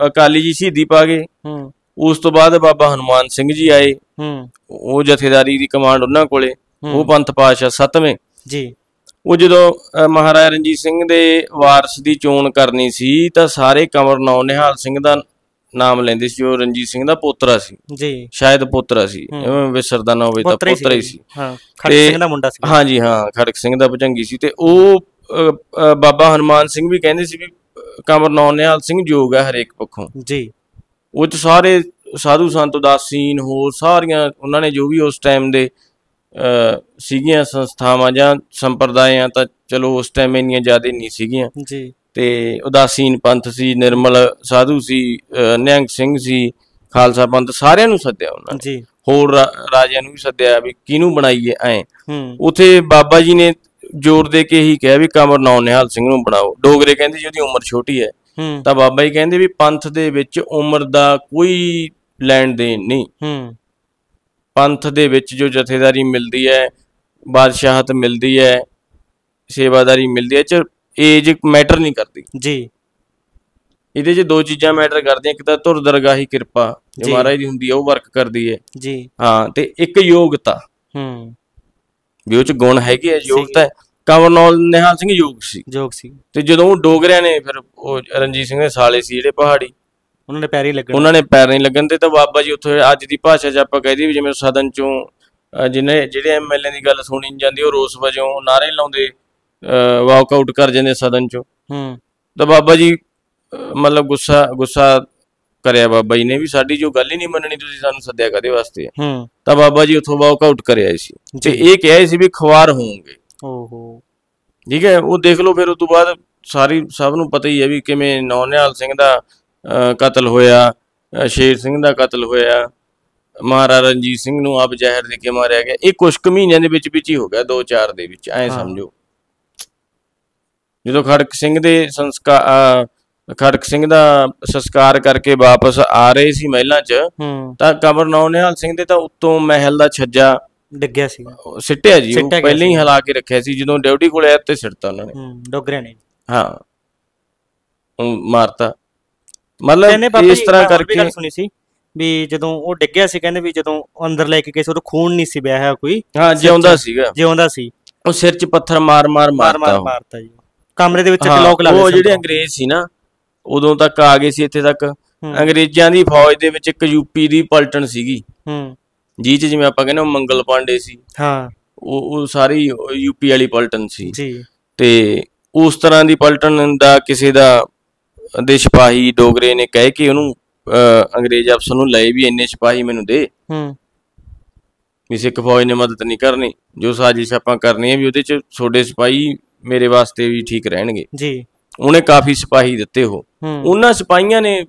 ਅਕਾਲੀ ਜੀ ਸ਼ਹੀਦੀ ਪਾ ਗਏ ਹੂੰ। ਉਸ ਤੋਂ ਬਾਅਦ ਬਾਬਾ ਹਨੂਮਾਨ ਸਿੰਘ ਜੀ ਆਏ। ਹੂੰ। ਉਹ ਜਥੇਦਾਰੀ ਦੀ ਕਮਾਂਡ ਉਹਨਾਂ ਕੋਲੇ। ਉਹ ਪੰਥ ਪਾਤਸ਼ਾਹ ਸੱਤਵੇਂ। ਜੀ। ਉਹ ਜਦੋਂ ਮਹਾਰਾਜਾ ਰਣਜੀਤ ਸਿੰਘ ਦੇ ਵਾਰਸ ਦੀ ਚੋਣ ਕਰਨੀ ਸੀ ਤਾਂ ਸਾਰੇ ਕੰਵਰ ਨੌ ਨਿਹਾਲ ਸਿੰਘ ਦਾ ਨਾਮ ਲੈਂਦੇ ਸੀ ਉਹ ਰਣਜੀਤ ਸਿੰਘ ਦਾ ਪੋਤਰਾ ਸੀ। ਜੀ। ਸ਼ਾਇਦ ਪੋਤਰਾ ਸੀ। ਐਵੇਂ ਵਿਸਰਦਾ ਨਾ ਹੋਵੇ ਤਾਂ ਪੁੱਤਰ ਹੀ ਸੀ। ਹਾਂ ਖੜਕ ਸਿੰਘ ਦਾ ਮੁੰਡਾ ਸੀ। ਹਾਂਜੀ ਹਾਂ ਖੜਕ ਸਿੰਘ ਦਾ ਭੁਜੰਗੀ ਸੀ। ਤੇ ਉਹ ਬਾਬਾ ਹਨੂਮਾਨ ਸਿੰਘ ਵੀ ਕਹਿੰਦੇ ਸੀ ਵੀ ਅ, ਕੰਵਰ ਨੌ ਨਿਹਾਲ ਸਿੰਘ ਯੋਗ ਹੈ ਹਰੇਕ ਪੱਖੋਂ। ਜੀ। ਉਹ ਚ ਸਾਰੇ ਸਾਧੂ ਸੰਤ ਉਦਾਸੀਨ ਹੋਰ ਸਾਰੀਆਂ ਉਹਨਾਂ ਨੇ ਜੋ ਵੀ ਉਸ ਟਾਈਮ ਦੇ ਸੀਗੀਆਂ ਸੰਸਥਾਵਾਂ ਜਾਂ ਸੰਪਰਦਾਇਆਂ ਤਾਂ ਚਲੋ ਉਸ ਟਾਈਮ ਇੰਨੀਆਂ ਜ਼ਿਆਦਾ ਨਹੀਂ ਸੀਗੀਆਂ। ਜੀ। ਤੇ ਉਦਾਸੀਨ ਪੰਥ ਸੀ ਨਿਰਮਲ ਸਾਧੂ ਸੀ ਨਿਹੰਗ ਸਿੰਘ ਸੀ ਖਾਲਸਾ ਪੰਥ ਸਾਰਿਆਂ ਨੂੰ ਸੱਦਿਆ ਉਹਨਾਂ ਨੇ। ਜੀ। ਹੋਰ ਰਾਜਿਆਂ ਨੂੰ ਵੀ ਸੱਦਿਆ ਵੀ ਕਿਹਨੂੰ ਬਣਾਈਏ ਐ। ਉਥੇ ਬਾਬਾ ਜੀ ਨੇ ਜ਼ੋਰ ਦੇ ਕੇ ਹੀ ਕਿਹਾ ਵੀ ਕਮਰ ਨੌ ਨਿਹਾਲ ਸਿੰਘ ਨੂੰ ਬਣਾਓ। ਡੋਗਰੇ ਕਹਿੰਦੇ ਜੀ ਉਹਦੀ ਉਮਰ ਛੋਟੀ ਹੈ ਹੂੰ। ਤਾਂ ਬਾਬਾ ਜੀ ਕਹਿੰਦੇ ਵੀ ਪੰਥ ਦੇ ਵਿੱਚ ਉਮਰ ਦਾ ਕੋਈ ਲੈਣ ਦੇਣ ਨਹੀਂ। ਹੂੰ। ਪੰਥ ਦੇ ਵਿੱਚ ਜੋ ਜਥੇਦਾਰੀ ਮਿਲਦੀ ਹੈ ਬਾਦਸ਼ਾਹਤ ਮਿਲਦੀ ਹੈ ਸੇਵਾਦਾਰੀ ਮਿਲਦੀ ਹੈ ਚ ਏਜ ਮੈਟਰ ਨਹੀਂ ਕਰਦੀ। ਜੀ। ਇਹਦੇ 'ਚ ਦੋ ਚੀਜ਼ਾਂ ਮੈਟਰ ਕਰਦੀਆਂ ਇੱਕ ਤਾਂ ਧੁਰ ਦਰਗਾਹੀ ਕਿਰਪਾ ਜੋ। ਮਹਾਰਾਜ ਦੀ ਹੁੰਦੀ ਹੈ ਉਹ ਵਰਕ ਕਰਦੀ ਹੈ ਜੀ। ਹਾਂ ਤੇ ਇੱਕ ਯੋਗਤਾ। ਹੂੰ। ਵੀ ਉਹ 'ਚ ਗੁਣ ਹੈਗੇ ਆ ਯੋਗਤਾ ਹੈ। ਕੰਵਰਨੌਲ ਨਿਹਾਲ ਸਿੰਘ ਯੋਗ ਸੀ। ਜੋਗ ਸੀ। ਤੇ ਜਦੋਂ ਉਹ ਡੋਗਰਿਆਂ ਨੇ ਫਿਰ ਉਹ ਰਣਜੀਤ ਸਿੰਘ ਦੇ ਸਾਲੇ ਸੀ ਜਿਹੜੇ ਪਹਾੜੀ। ਉਹਨਾਂ ਨੇ ਪੈਰੀ ਲੱਗਣਾ। ਉਹਨਾਂ ਨੇ ਪੈਰ ਨਹੀਂ ਲੱਗਣ ਤੇ ਤਾਂ ਬਾਬਾ ਜੀ ਉੱਥੇ ਅੱਜ ਦੀ ਭਾਸ਼ਾ 'ਚ ਆਪਾਂ ਕਹਦੇ ਵੀ ਜਿਵੇਂ ਸਦਨ 'ਚੋਂ ਜਿਹਨੇ ਜਿਹੜੇ ਐਮਐਲਏ ਦੀ ਗੱਲ ਸੁਣੀ ਜਾਂਦੀ ਉਹ ਰੋਸ ਵਜੋਂ ਨਾਰੇ ਲਾਉਂਦੇ ਵਾਕਆਊਟ ਕਰ ਜਾਂਦੇ ਸਦਨ 'ਚੋਂ। ਹੂੰ। ਤਾਂ ਬਾਬਾ ਜੀ ਮਤਲਬ ਗੁੱਸਾ ਗੁੱਸਾ ਕਰਿਆ ਬਾਬਾ ਜੀ ਨੇ ਵੀ ਸਾਡੀ ਜੋ ਗੱਲ ਹੀ ਨਹੀਂ ਮੰਨਣੀ ਤੁਸੀਂ ਸਾਨੂੰ ਸੱਦਿਆ ਕਦੇ ਵਾਸਤੇ ਹੂੰ। ਤਾਂ ਬਾਬਾ ਜੀ ਉੱਥੋਂ ਵਾਕਆਊਟ ਕਰਿਆ ਸੀ। ਤੇ। ਇਹ ਕਿਹਾ ਸੀ ਵੀ ਖੁਆਰ ਹੋਵੋਗੇ। ਓਹੋ। ਠੀਕ ਹੈ ਉਹ ਦੇਖ ਲਓ ਫਿਰ ਉਸ ਤੋਂ ਬਾਅਦ ਸਾਰੀ ਸਭ ਨੂੰ ਪਤਾ ਹੀ ਹੈ ਵੀ ਕਿਵੇਂ ਨੌਨਿਹਾਲ ਸਿੰਘ ਦਾ ਕਤਲ ਹੋਇਆ ਸ਼ੇਰ ਸਿੰਘ ਦਾ ਕਤਲ ਹੋਇਆ ਮਹਾਰਾਜਾ ਰਣਜੀਤ ਸਿੰਘ ਨੂੰ ਆਪ ਜ਼ਹਿਰ ਦੇ ਕੇ ਮਾਰਿਆ ਗਿਆ। ਇਹ ਕੁਝ ਕੁ ਮਹੀਨਿਆਂ ਦੇ ਵਿੱਚ ਵਿੱਚ ਹੀ ਹੋ ਗਿਆ 2-4 ਦੇ ਵਿੱਚ ਐਂ। ਸਮਝੋ। ਜਦੋਂ ਖੜਕ ਸਿੰਘ ਦੇ ਸੰਸਕਾਰ ਖੜਕ ਸਿੰਘ ਦਾ ਸੰਸਕਾਰ ਕਰਕੇ ਵਾਪਸ ਆ ਰਹੇ ਸੀ ਮਹਿਲਾਂ 'ਚ ਤਾਂ ਕਮਰ ਨੌਨਿਹਾਲ ਸਿੰਘ ਦੇ ਤਾਂ ਉੱਤੋਂ ਮਹਿਲ ਦਾ ਛੱਜਾ ਡਿੱਗਿਆ ਉਹ ਸਿੱਟਿਆ ਜੀ ਉਹ ਪਹਿਲਾਂ ਹੀ ਸੀ। ਹਿਲਾ ਕੇ ਰੱਖਿਆ ਸੀ ਜਦੋਂ ਡਿਊਟੀ ਕੋਲ ਆਇਆ ਤੇ ਸਿੱਟਤਾ ਉਹਨਾਂ ਨੇ। ਡੋਗਰਿਆਂ ਨੇ। ਹਾਂ ਉਹ ਮਾਰਤਾ। ਮਤਲਬ ਇਸ ਤਰ੍ਹਾਂ ਕਰਕੇ ਸੁਣੀ ਸੀ ਵੀ ਜਦੋਂ ਉਹ ਡਿੱਗਿਆ ਸੀ ਕਹਿੰਦੇ ਵੀ ਜਦੋਂ ਅੰਦਰ ਲੈ ਕੇ ਗਏ ਸੀ ਉਹਦਾ ਖੂਨ ਨਹੀਂ ਸੀ ਵਿਆਹਿਆ ਕੋਈ ਹਾਂ ਜਿਉਂਦਾ ਸੀਗਾ। ਜਿਉਂਦਾ ਸੀ। ਉਹ ਸਿਰ 'ਚ ਪੱਥਰ ਮਾਰ ਮਾਰ ਮਾਰ ਮਾਰਤਾ ਮਾਰ ਉਹ। ਮਾਰਤਾ ਜੀ। ਕਮਰੇ ਦੇ ਵਿੱਚ ਲੋਕ ਲਾ ਉਹ ਜਿਹੜੇ ਅੰਗਰੇਜ਼ ਸੀ ਨਾ ਉਦੋਂ ਤੱਕ ਆ ਗਏ ਸੀ ਇੱਥੇ ਤੱਕ। ਅੰਗਰੇਜ਼ਾਂ ਦੀ ਫੌਜ ਦੇ ਵਿੱਚ ਇੱਕ ਯੂਪੀ ਦੀ ਪਲਟਨ ਸੀਗੀ। ਹੂੰ। ਜੀ ਚ ਜਿਵੇਂ ਆਪਾਂ ਕਹਿੰਦੇ ਮੰਗਲ ਪਾਂਡੇ ਸੀ। ਹਾਂ। ਉਹ ਉਹ ਸਾਰੀ ਯੂਪੀ ਵਾਲੀ ਪਲਟਨ ਸੀ। ਜੀ। ਤੇ ਉਸ ਤਰ੍ਹਾਂ ਦੀ ਪਲਟਨ ਦਾ ਕਿਸੇ ਦਾ ਦੇ ਸਿਪਾਹੀ ਡੋਗਰੇ ਨੇ ਕਹਿ ਕੇ ਉਹਨੂੰ ਅੰਗਰੇਜ਼ ਅਫਸਰ ਨੂੰ ਲਏ ਵੀ ਇੰਨੇ ਸਿਪਾਹੀ ਮੈਨੂੰ ਦੇ। ਹੂੰ। ਵੀ ਸਿੱਖ ਫੌਜ ਨੇ ਮਦਦ ਨਹੀਂ ਕਰਨੀ। ਜੋ ਸਾਜ਼ਿਸ਼ ਆਪਾਂ ਕਰਨੀ ਹੈ ਵੀ ਉਹਦੇ ਚ ਛੋਡੇ ਸਿਪਾਹੀ ਮੇਰੇ ਵਾਸਤੇ ਵੀ ਠੀਕ ਰਹਿਣਗੇ। ਜੀ। ਉਹਨੇ ਕਾਫੀ ਸਿਪਾਹੀ ਦਿੱਤੇ ਹੂੰ। ਉਹਨਾਂ ਸਿਪਾਹੀਆਂ ਨੇ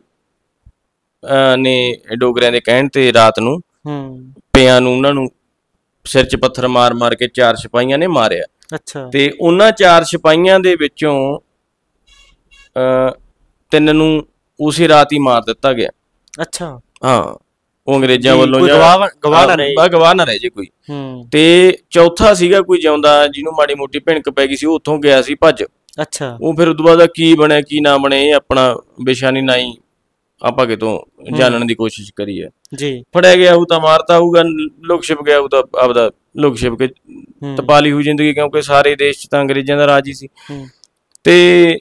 ਨੇ ਡੋਗਰਿਆਂ ਦੇ ਕਹਿਣ ਤੇ ਰਾਤ ਨੂੰ ਹੂੰ। ਪਿਆਂ ਨੂੰ ਉਹਨਾਂ ਨੂੰ ਸਿਰ 'ਚ ਪੱਥਰ ਮਾਰ-ਮਾਰ ਕੇ ਚਾਰ ਸਿਪਾਹੀਆਂ ਨੇ ਮਾਰਿਆ। ਅੱਛਾ। ਤੇ ਉਹਨਾਂ ਚਾਰ ਸਿਪਾਹੀਆਂ ਦੇ ਵਿੱਚੋਂ ਅ ਤਿੰਨ ਨੂੰ ਉਸੇ ਰਾਤ ਹੀ ਮਾਰ ਦਿੱਤਾ ਗਿਆ। ਅੱਛਾ। ਹਾਂ। ਉਹ ਅੰਗਰੇਜ਼ਾਂ ਵੱਲੋਂ ਜਾਂ- ਗਵਾਹ ਗਵਾਹ ਨਾ ਹਾਂ, ਰਹੇ। ਗਵਾਹ ਨਾ ਰਹੇ ਜੇ ਕੋਈ। ਹੂੰ। ਤੇ ਚੌਥਾ ਸੀਗਾ ਕੋਈ ਜਿਉਂਦਾ ਜਿਹਨੂੰ ਮਾੜੀ ਮੋਟੀ ਭਿਣਕ ਪੈ ਗਈ ਸੀ ਉਹ ਉੱਥੋਂ ਗਿਆ ਸੀ ਭੱਜ। ਅੱਛਾ। ਉਹ ਫਿਰ ਉਦੋਂ ਬਾਅਦ ਕੀ ਬਣਿਆ ਕੀ ਨਾ ਬਣੇ ਇਹ ਆਪਣਾ ਬੇਸ਼ਾਨੀ ਨਹੀਂ ਆਪਾਂ ਕਿਤੋਂ ਜਾਣਨ ਦੀ ਕੋਸ਼ਿਸ਼ ਕਰੀ ਹੈ ਜੀ। ਫੜਿਆ ਗਿਆ ਉਹ ਤਾਂ ਮਾਰਤਾ ਹੋਊਗਾ ਲੁਕ ਛਿਪ ਗਿਆ ਉਹ ਤਾਂ ਆਪਦਾ ਲੁਕ ਛਿਪ ਕੇ ਹੂੰ। ਤਪਾਲੀ ਹੋਈ ਜ਼ਿੰਦਗੀ ਕਿਉਂਕਿ ਸਾਰੇ ਦੇਸ਼ 'ਚ ਤਾਂ ਅੰਗਰੇਜ਼ਾਂ ਦਾ ਰਾਜ ਹੀ ਸੀ। ਹੂੰ। ਤੇ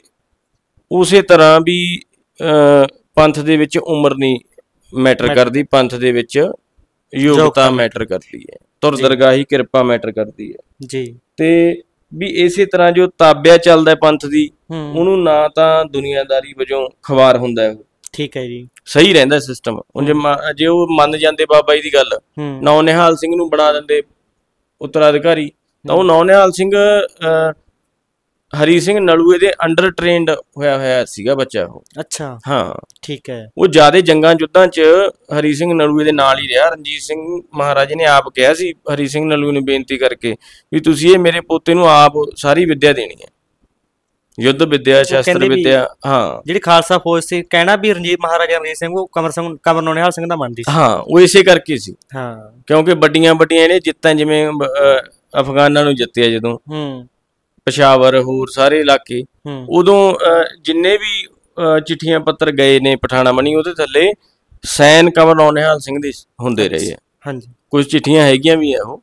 ਉਸੇ ਤਰ੍ਹਾਂ ਵੀ ਪੰਥ ਦੇ ਵਿੱਚ ਉਮਰ ਨਹੀਂ ਮੈਟਰ ਕਰਦੀ ਪੰਥ ਦੇ ਵਿੱਚ ਯੋਗਤਾ ਮੈਟਰ ਕਰਦੀ ਹੈ। ਤੁਰ ਦਰਗਾਹੀ ਕਿਰਪਾ ਮੈਟਰ ਕਰਦੀ ਹੈ। ਜੀ। ਤੇ ਵੀ ਇਸੇ ਤਰ੍ਹਾਂ ਜੋ ਤਾਬਿਆ ਚੱਲਦਾ ਹੈ ਪੰਥ ਦੀ ਉਹਨੂੰ ਨਾ ਤਾਂ ਦੁਨੀਆਦਾਰੀ ਵਜੋਂ ਖਵਾਰ ਹੁੰਦਾ ਹੈ ਠੀਕ ਹੈ ਜੀ। ਸਹੀ ਰਹਿੰਦਾ ਸਿਸਟਮ ਜੇ ਜੇ ਉਹ ਮੰਨ ਜਾਂਦੇ ਬਾਬਾ ਜੀ ਦੀ ਗੱਲ ਨੌ ਨਿਹਾਲ ਸਿੰਘ ਨੂੰ ਬਣਾ ਦਿੰਦੇ ਉੱਤਰਾਧਿਕਾਰੀ ਤਾਂ ਉਹ ਨੌ ਨਿਹਾਲ ਸਿੰਘ ਹਰੀ ਸਿੰਘ ਨਲੂਏ ਦੇ ਅੰਡਰ ਟ੍ਰੇਨਡ ਹੋਇਆ ਹੋਇਆ ਸੀਗਾ ਬੱਚਾ ਉਹ। ਅੱਛਾ। ਹਾਂ। ਠੀਕ ਹੈ। ਉਹ ਜਿਆਦੇ ਜੰਗਾਂ ਯੁੱਧਾਂ 'ਚ ਹਰੀ ਸਿੰਘ ਨਲੂਏ ਦੇ ਨਾਲ ਹੀ ਰਿਹਾ। ਰਣਜੀਤ ਸਿੰਘ ਮਹਾਰਾਜ ਨੇ ਆਪ ਕਿਹਾ ਸੀ ਹਰੀ ਸਿੰਘ ਨਲੂਏ ਨੂੰ ਬੇਨਤੀ ਕਰਕੇ ਵੀ ਤੁਸੀਂ ਇਹ ਮੇਰੇ ਪੋਤੇ ਨੂੰ ਆਪ ਸਾਰੀ ਵਿੱਦਿਆ ਦੇਣੀ ਹੈ। ਯੁੱਧ ਵਿੱਦਿਆ ਸ਼ਸਤਰ ਵਿੱਦਿਆ ਹਾਂ। ਜਿਹੜੀ ਖਾਲਸਾ ਫੌਜ ਸੀ ਕਹਿਣਾ ਵੀ ਰਣਜੀਤ ਮਹਾਰਾਜਾ ਰਣਜੀਤ ਸਿੰਘ ਉਹ ਕਮਰ ਸਿੰਘ ਕਮਰ ਨੋਨਿਹਾਲ ਸਿੰਘ ਦਾ ਮੰਨਦੀ ਸੀ। ਹਾਂ ਉਹ ਇਸੇ ਕਰਕੇ ਸੀ। ਹਾਂ। ਕਿਉਂਕਿ ਵੱਡੀਆਂ ਵੱਡੀਆਂ ਇਹਨੇ ਜਿੱਤਾਂ ਜਿਵੇਂ ਅਫਗਾਨਾਂ ਨੂੰ ਜਿੱਤਿਆ ਜਦੋਂ। ਹੂੰ। ਪਸ਼ਾਵਰ ਹੋਰ ਸਾਰੇ ਇਲਾਕੇ ਉਦੋਂ ਜਿੰਨੇ ਵੀ ਚਿੱਠੀਆਂ ਪੱਤਰ ਗਏ ਨੇ ਪਠਾਣਾ ਮਣੀ ਉਹਦੇ ਥੱਲੇ ਸੈਨ ਕਮਰ ਨੌਨਿਹਾਲ ਸਿੰਘ ਦੇ ਹੁੰਦੇ ਰਹੇ ਆ। ਹਾਂਜੀ। ਕੁਝ ਚਿੱਠੀਆਂ ਹੈਗੀਆਂ ਵੀ ਆ ਉਹ।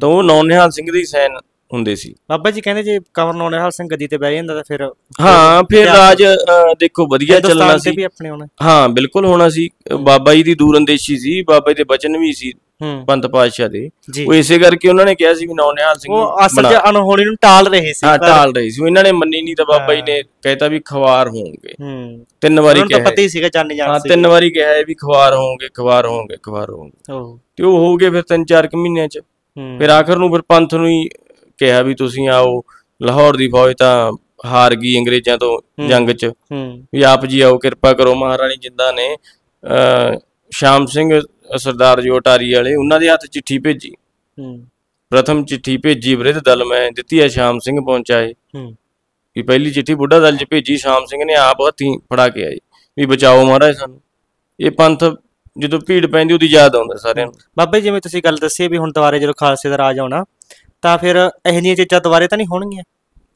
ਤਾਂ ਉਹ ਨੌਨਿਹਾਲ ਸਿੰਘ ਦੇ ਸੈਨ ਹੁੰਦੇ ਸੀ। ਬਾਬਾ ਜੀ ਕਹਿੰਦੇ ਜੇ ਕਮਰ ਨੋਨਿਹਾਲ ਸਿੰਘ ਗੱਦੀ ਤੇ ਬਹਿ ਜਾਂਦਾ ਤਾਂ ਫਿਰ ਹਾਂ ਫਿਰ ਰਾਜ ਦੇਖੋ ਵਧੀਆ ਚੱਲਣਾ ਸੀ। ਹਾਂ ਬਿਲਕੁਲ ਹੋਣਾ ਸੀ। ਬਾਬਾ ਜੀ ਦੀ ਦੂਰਅੰਦੇਸ਼ੀ ਸੀ ਬਾਬਾ ਜੀ ਦੇ ਬਚਨ ਵੀ ਸੀ। ਪੰਤ ਪਾਤਸ਼ਾਹ ਦੇ। ਉਹ ਇਸੇ ਕਰਕੇ ਉਹਨਾਂ ਨੇ ਕਿਹਾ ਸੀ ਵੀ ਨੌਨਿਹਾਲ ਸਿੰਘ ਨੂੰ ਉਹ ਅਸਲ 'ਚ ਅਨਹੋਣੀ ਨੂੰ ਟਾਲ ਰਹੇ ਸੀ। ਹਾਂ ਟਾਲ ਰਹੀ ਸੀ। ਇਹਨਾਂ ਨੇ ਮੰਨੀ ਨਹੀਂ ਤਾਂ ਬਾਬਾ ਜੀ ਨੇ ਕਹਿਤਾ ਵੀ ਖਵਾਰ ਹੋਣਗੇ। ਹੂੰ। ਤਿੰਨ ਵਾਰੀ ਨੂੰ ਤਾਂ ਕਿਹਾ ਪਤਾ ਹੀ ਸੀਗਾ ਜਾਣੀ ਹਾਂ ਜਾਣ ਸੀ ਤਿੰਨ ਵਾਰੀ ਕਿਹਾ ਹੈ ਵੀ ਖਵਾਰ ਹੋਣਗੇ ਖਵਾਰ ਹੋਣਗੇ ਖਵਾਰ ਹੋਣਗੇ। ਤੇ ਉਹ ਹੋ ਗਏ ਫਿਰ ਤਿੰਨ ਚਾਰ ਕੁ ਮਹੀਨਿਆਂ ਚ। ਹੂੰ। ਫਿਰ ਆਖਰ ਨੂੰ ਫਿਰ ਪੰਥ ਨੂੰ ਹੀ ਕਿਹਾ ਵੀ ਤੁਸੀਂ ਆਓ। ਲਾਹੌਰ ਦੀ ਫੌਜ ਤਾਂ ਹਾਰ ਗਈ ਅੰਗਰੇਜ਼ਾਂ ਤੋਂ ਜੰਗ 'ਚ। ਹੂੰ। ਵੀ ਆਪ ਜੀ ਆਓ ਕਿਰਪਾ ਕਰੋ ਮਹਾਰਾਣੀ ਜਿੰਦਾ ਨੇ ਸ਼ਾਮ ਸਿੰਘ ਸਰਦਾਰ ਜੋ ਅਟਾਰੀ ਵਾਲੇ ਉਹਨਾਂ ਦੇ ਹੱਥ ਚਿੱਠੀ ਭੇਜੀ। ਹੂੰ। ਪ੍ਰਥਮ ਚਿੱਠੀ ਭੇਜੀ ਵਿਰਧ ਦਲ ਮੈਂ ਦਿੱਤੀ ਹੈ ਸ਼ਾਮ ਸਿੰਘ ਪਹੁੰਚਾਏ। ਹੂੰ। ਵੀ ਪਹਿਲੀ ਚਿੱਠੀ ਬੁੱਢਾ ਦਲ 'ਚ ਭੇਜੀ ਸ਼ਾਮ ਸਿੰਘ ਨੇ ਆਪ ਹੱਥੀਂ ਫੜਾ ਕੇ ਆਏ। ਵੀ ਬਚਾਓ ਮਹਾਰਾਜ ਸਾਨੂੰ। ਇਹ ਪੰਥ ਜਦੋਂ ਭੀੜ ਪੈਂਦੀ ਉਹਦੀ ਯਾਦ ਆਉਂਦਾ ਸਾਰਿਆਂ ਨੂੰ। ਬਾਬਾ ਜੀ ਜਿਵੇਂ ਤੁਸੀਂ ਗੱਲ ਦੱਸੀ ਵੀ ਹੁਣ ਦੁਬਾਰੇ ਜਦੋਂ ਖਾਲਸੇ ਦਾ ਰਾਜ ਆਉਣਾ ਤਾਂ ਫਿਰ ਇਹੋ ਜਿਹੀਆਂ ਚੀਜ਼ਾਂ ਦੁਬਾਰੇ ਤਾਂ ਨਹੀਂ ਹੋਣਗੀਆਂ?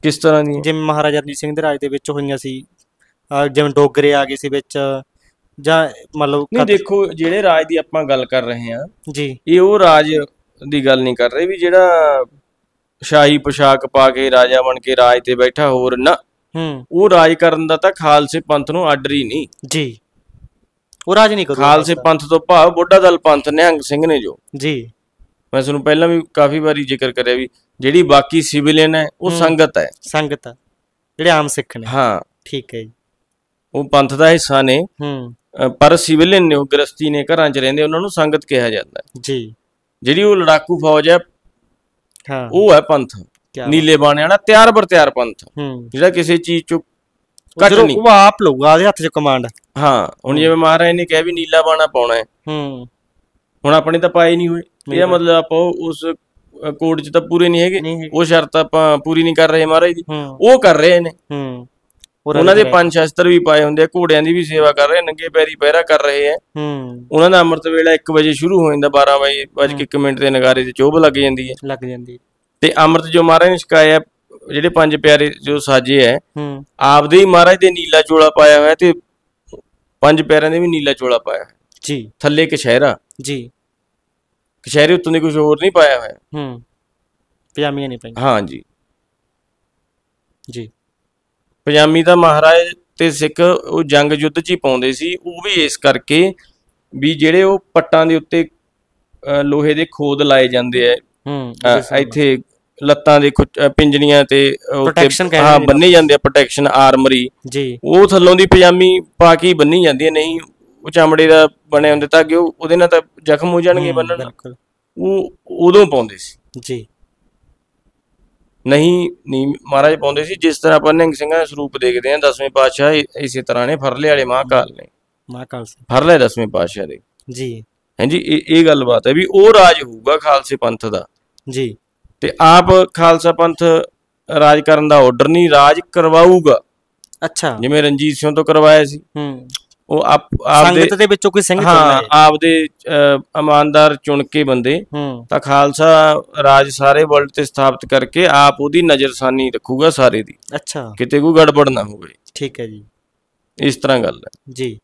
ਕਿਸ ਤਰ੍ਹਾਂ ਦੀ ਜਿਵੇਂ ਮਹਾਰਾਜਾ ਰਣਜੀਤ ਸਿੰਘ ਦੇ ਰਾਜ ਦੇ ਵਿੱਚ ਹੋਈਆਂ ਸੀ। ਜਿਵੇਂ ਡੋਗਰੇ ਆ ਗਏ ਸੀ ਵਿੱਚ। ਜਾਂ ਮਤਲਬ ਨਹੀਂ ਦੇਖੋ ਜਿਹੜੇ ਰਾਜ ਦੀ ਆਪਾਂ ਗੱਲ ਕਰ ਰਹੇ ਹਾਂ ਜੀ। ਇਹ ਉਹ ਰਾਜ ਦੀ ਗੱਲ ਨਹੀਂ ਕਰ ਰਹੇ ਵੀ ਜਿਹੜਾ ਸ਼ਾਹੀ ਪੋਸ਼ਾਕ ਪਾ ਕੇ ਰਾਜਾ ਬਣ ਕੇ ਰਾਜ ਤੇ ਬੈਠਾ ਹੋਰ ਨਾ। ਹੂੰ। ਉਹ ਰਾਜ ਕਰਨ ਦਾ ਤਾਂ ਖਾਲਸੇ ਪੰਥ ਨੂੰ ਆਰਡਰ ਹੀ ਨਹੀਂ। ਜੀ। ਉਹ ਰਾਜ ਨਹੀਂ ਕਰੂ ਖਾਲਸੇ ਪੰਥ ਤੋਂ ਭਾਵ ਬੁੱਢਾ ਦਲ ਪੰਥ ਨਿਹੰਗ ਸਿੰਘ ਨੇ ਜੋ। ਜੀ। ਮੈਂ ਤੁਹਾਨੂੰ ਪਹਿਲਾਂ ਵੀ ਕਾਫੀ ਵਾਰੀ ਜ਼ਿਕਰ ਕਰਿਆ ਵੀ ਜਿਹੜੀ ਬਾਕੀ ਸਿਵਿਲੀਅਨ ਹੈ ਉਹ ਸੰਗਤ ਹੈ। ਸੰਗਤ। ਜਿਹੜੇ ਆਮ ਸਿੱਖ ਨੇ। ਹਾਂ। ਠੀਕ ਹੈ ਜੀ। ਉਹ ਪੰਥ ਦਾ ਹਿੱਸਾ ਨੇ। ਹੂੰ। ਪਰ ਸਿਵਿਲੀਅਨ ਨੇ ਉਹ ਗ੍ਰਸਤੀ ਨੇ ਘਰਾਂ 'ਚ ਰਹਿੰਦੇ ਉਹਨਾਂ ਨੂੰ ਸੰਗਤ ਕਿਹਾ ਜਾਂਦਾ ਜੀ। ਜਿਹੜੀ ਉਹ ਲੜਾਕੂ ਫੌਜ ਹੈ ਹਾਂ। ਉਹ ਹੈ ਪੰਥ। ਨੀਲੇ ਬਾਣੇ ਵਾਲਾ ਤਿਆਰ ਬਰ ਤਿਆਰ ਪੰਥ। ਜਿਹੜਾ ਕਿਸੇ ਚੀਜ਼ ਚੋਂ ਜਦੋਂ ਨਹੀਂ। ਉਹ ਆਪ ਲਊਗਾ ਉਹਦੇ ਹੱਥ 'ਚ ਕਮਾਂਡ ਹਾਂ ਹੁਣ ਜਿਵੇਂ ਮਹਾਰਾਜ ਨੇ ਕਿਹਾ ਵੀ ਨੀਲਾ ਬਾਣਾ ਪਾਉਣਾ ਹੈ। ਹੂੰ। ਹੁਣ ਆਪਣੇ ਤਾਂ ਪਾਏ ਨਹੀਂ ਹੋਏ। ਇਹਦਾ ਮਤਲਬ ਆਪਾਂ ਉਸ ਕੋਡ 'ਚ ਤਾਂ ਪੂਰੇ ਨਹੀਂ ਹੈਗੇ। ਉਹ ਸ਼ਰਤ ਆਪਾਂ ਪੂਰੀ ਨਹੀਂ ਕਰ ਰਹੇ ਮਹਾਰਾਜ ਦੀ। ਉਹ ਕਰ ਰਹੇ ਨੇ। ਹੂੰ। ਉਹਨਾਂ ਦੇ ਪੰਜ ਸ਼ਸਤਰ ਵੀ ਪਾਏ ਹੁੰਦੇ ਆ ਘੋੜਿਆਂ ਦੀ ਵੀ ਸੇਵਾ ਕਰ ਰਹੇ ਨੰਗੇ ਪੈਰੀ ਪਹਿਰਾ ਕਰ ਰਹੇ ਆ। ਹੂੰ। ਉਹਨਾਂ ਦਾ ਅੰਮ੍ਰਿਤ ਵੇਲਾ 1 ਵਜੇ ਸ਼ੁਰੂ ਹੋ ਜਾਂਦਾ 12 ਵਜੇ ਵੱਜ ਕੇ 1 ਮਿੰਟ ਦੇ ਨਗਾਰੇ ਤੇ ਚੋਭ ਲੱਗ ਜਾਂਦੀ ਹੈ। ਲੱਗ ਜਾਂਦੀ ਤੇ ਅੰਮ੍ਰਿਤ ਜੋ ਮਹਾਰਾਜ ਨੇ ਛਕਾਇਆ ਜਿਹੜੇ ਪੰਜ ਪਿਆਰੇ ਜੋ ਸਾਜੇ ਹੂੰ ਆਪਦੇ ਹੀ ਮਹਾਰਾਜ ਦੇ ਨੀਲਾ ਚੋਲਾ ਪਾਇਆ ਹੋਇਆ ਤੇ ਪੰਜ ਪਿਆਰਿਆਂ ਦੇ ਵੀ ਨੀਲਾ ਚੋਲਾ ਪਾਇਆ ਹੋਇਆ। ਜੀ। ਥੱਲੇ ਕਸ਼ਹਿਰਾ ਜੀ। ਕਸ਼ਹਿਰੇ ਉੱਤੋਂ ਦੀ ਕੁਝ ਹੋਰ ਨਹੀਂ ਪਾਇਆ ਹੋਇਆ। ਹੂੰ। ਪਜਾਮੀਆਂ ਨਹੀਂ ਪਾਈਆਂ। ਹਾਂ ਜੀ। ਜੀ। ਪਜਾਮੀ ਤਾਂ ਮਹਾਰਾਜ ਤੇ ਸਿੱਖ ਉਹ ਜੰਗ ਯੁੱਧ 'ਚ ਹੀ ਪਾਉਂਦੇ ਸੀ ਉਹ ਵੀ ਇਸ ਕਰਕੇ ਵੀ ਜਿਹੜੇ ਉਹ ਪੱਟਾਂ ਦੇ ਉੱਤੇ ਲੋਹੇ ਦੇ ਖੋਦ ਲਾਏ ਜਾਂਦੇ ਆ ਹੂੰ ਇੱਥੇ ਲੱਤਾਂ ਦੇ ਪਿੰਜਣੀਆਂ ਤੇ ਉੱਤੇ ਹਾਂ ਬੰਨੇ ਜਾਂਦੇ ਆ ਪ੍ਰੋਟੈਕਸ਼ਨ ਆਰਮਰੀ ਜੀ। ਉਹ ਥੱਲੋਂ ਦੀ ਪਜਾਮੀ ਪਾ ਕੇ ਬੰਨੀ ਜਾਂਦੀ ਹੈ ਨਹੀਂ ਉਹ ਚਮੜੇ ਦਾ ਬਣੇ ਹੁੰਦੇ ਤਾਂ ਕਿ ਉਹ ਉਹਦੇ ਨਾਲ ਤਾਂ ਜ਼ਖਮ ਹੋ ਜਾਣਗੇ ਬੰਨਣ ਉਹ ਉਦੋਂ ਪਾਉਂਦੇ ਸੀ। ਜੀ। ਨਹੀਂ ਨਹੀਂ ਮਹਾਰਾਜ ਪਾਉਂਦੇ ਸੀ ਜਿਸ ਤਰ੍ਹਾਂ ਆਪਾਂ ਨਿਹੰਗ ਸਿੰਘਾਂ ਦਾ ਸਰੂਪ ਦੇਖਦੇ ਹਾਂ ਦਸਵੇਂ ਪਾਤਸ਼ਾਹ ਇ- ਇਸੇ ਤਰ੍ਹਾਂ ਨੇ ਫਰਲੇ ਵਾਲੇ ਮਹਾਕਾਲ ਨੇ। ਮਹਾਕਾਲ ਸਿੰਘ ਫਰਲੇ ਦਸਵੇਂ ਪਾਤਸ਼ਾਹ ਦੇ। ਜੀ। ਹਾਂਜੀ ਇਹ ਇਹ ਗੱਲ ਬਾਤ ਹੈ ਵੀ ਉਹ ਰਾਜ ਹੋਊਗਾ ਖਾਲਸੇ ਪੰਥ ਦਾ। ਜੀ। ਤੇ ਆਪ ਖਾਲਸਾ ਪੰਥ ਰਾਜ ਕਰਨ ਦਾ ਆਰਡਰ ਨਹੀਂ ਰਾਜ ਕਰਵਾਊਗਾ। ਅੱਛਾ। ਜਿਵੇਂ ਰਣਜੀਤ ਸਿੰਘ ਤੋਂ ਕਰਵਾਇਆ ਸੀ। ਹੂੰ। ਉਹ ਆਪ ਆਪਦੇ ਸੰਗਤ ਦੇ ਵਿੱਚੋਂ ਕੋਈ ਸਿੰਘ ਚੁਣਨਾ ਹਾਂ। ਆਪਦੇ ਇਮਾਨਦਾਰ ਚੁਣ ਕੇ ਬੰਦੇ। ਤਾਂ ਖਾਲਸਾ ਰਾਜ ਸਾਰੇ ਵਰਲਡ ਤੇ ਸਥਾਪਿਤ ਕਰਕੇ ਆਪ ਉਹਦੀ ਨਜ਼ਰਸਾਨੀ ਰੱਖੂਗਾ ਸਾਰੇ ਦੀ। ਅੱਛਾ। ਕਿਤੇ ਕੋਈ ਗੜਬੜ ਨਾ ਹੋਵੇ। ਠੀਕ ਹੈ ਜੀ। ਇਸ ਤਰ੍ਹਾਂ ਗੱਲ ਹੈ। ਜੀ।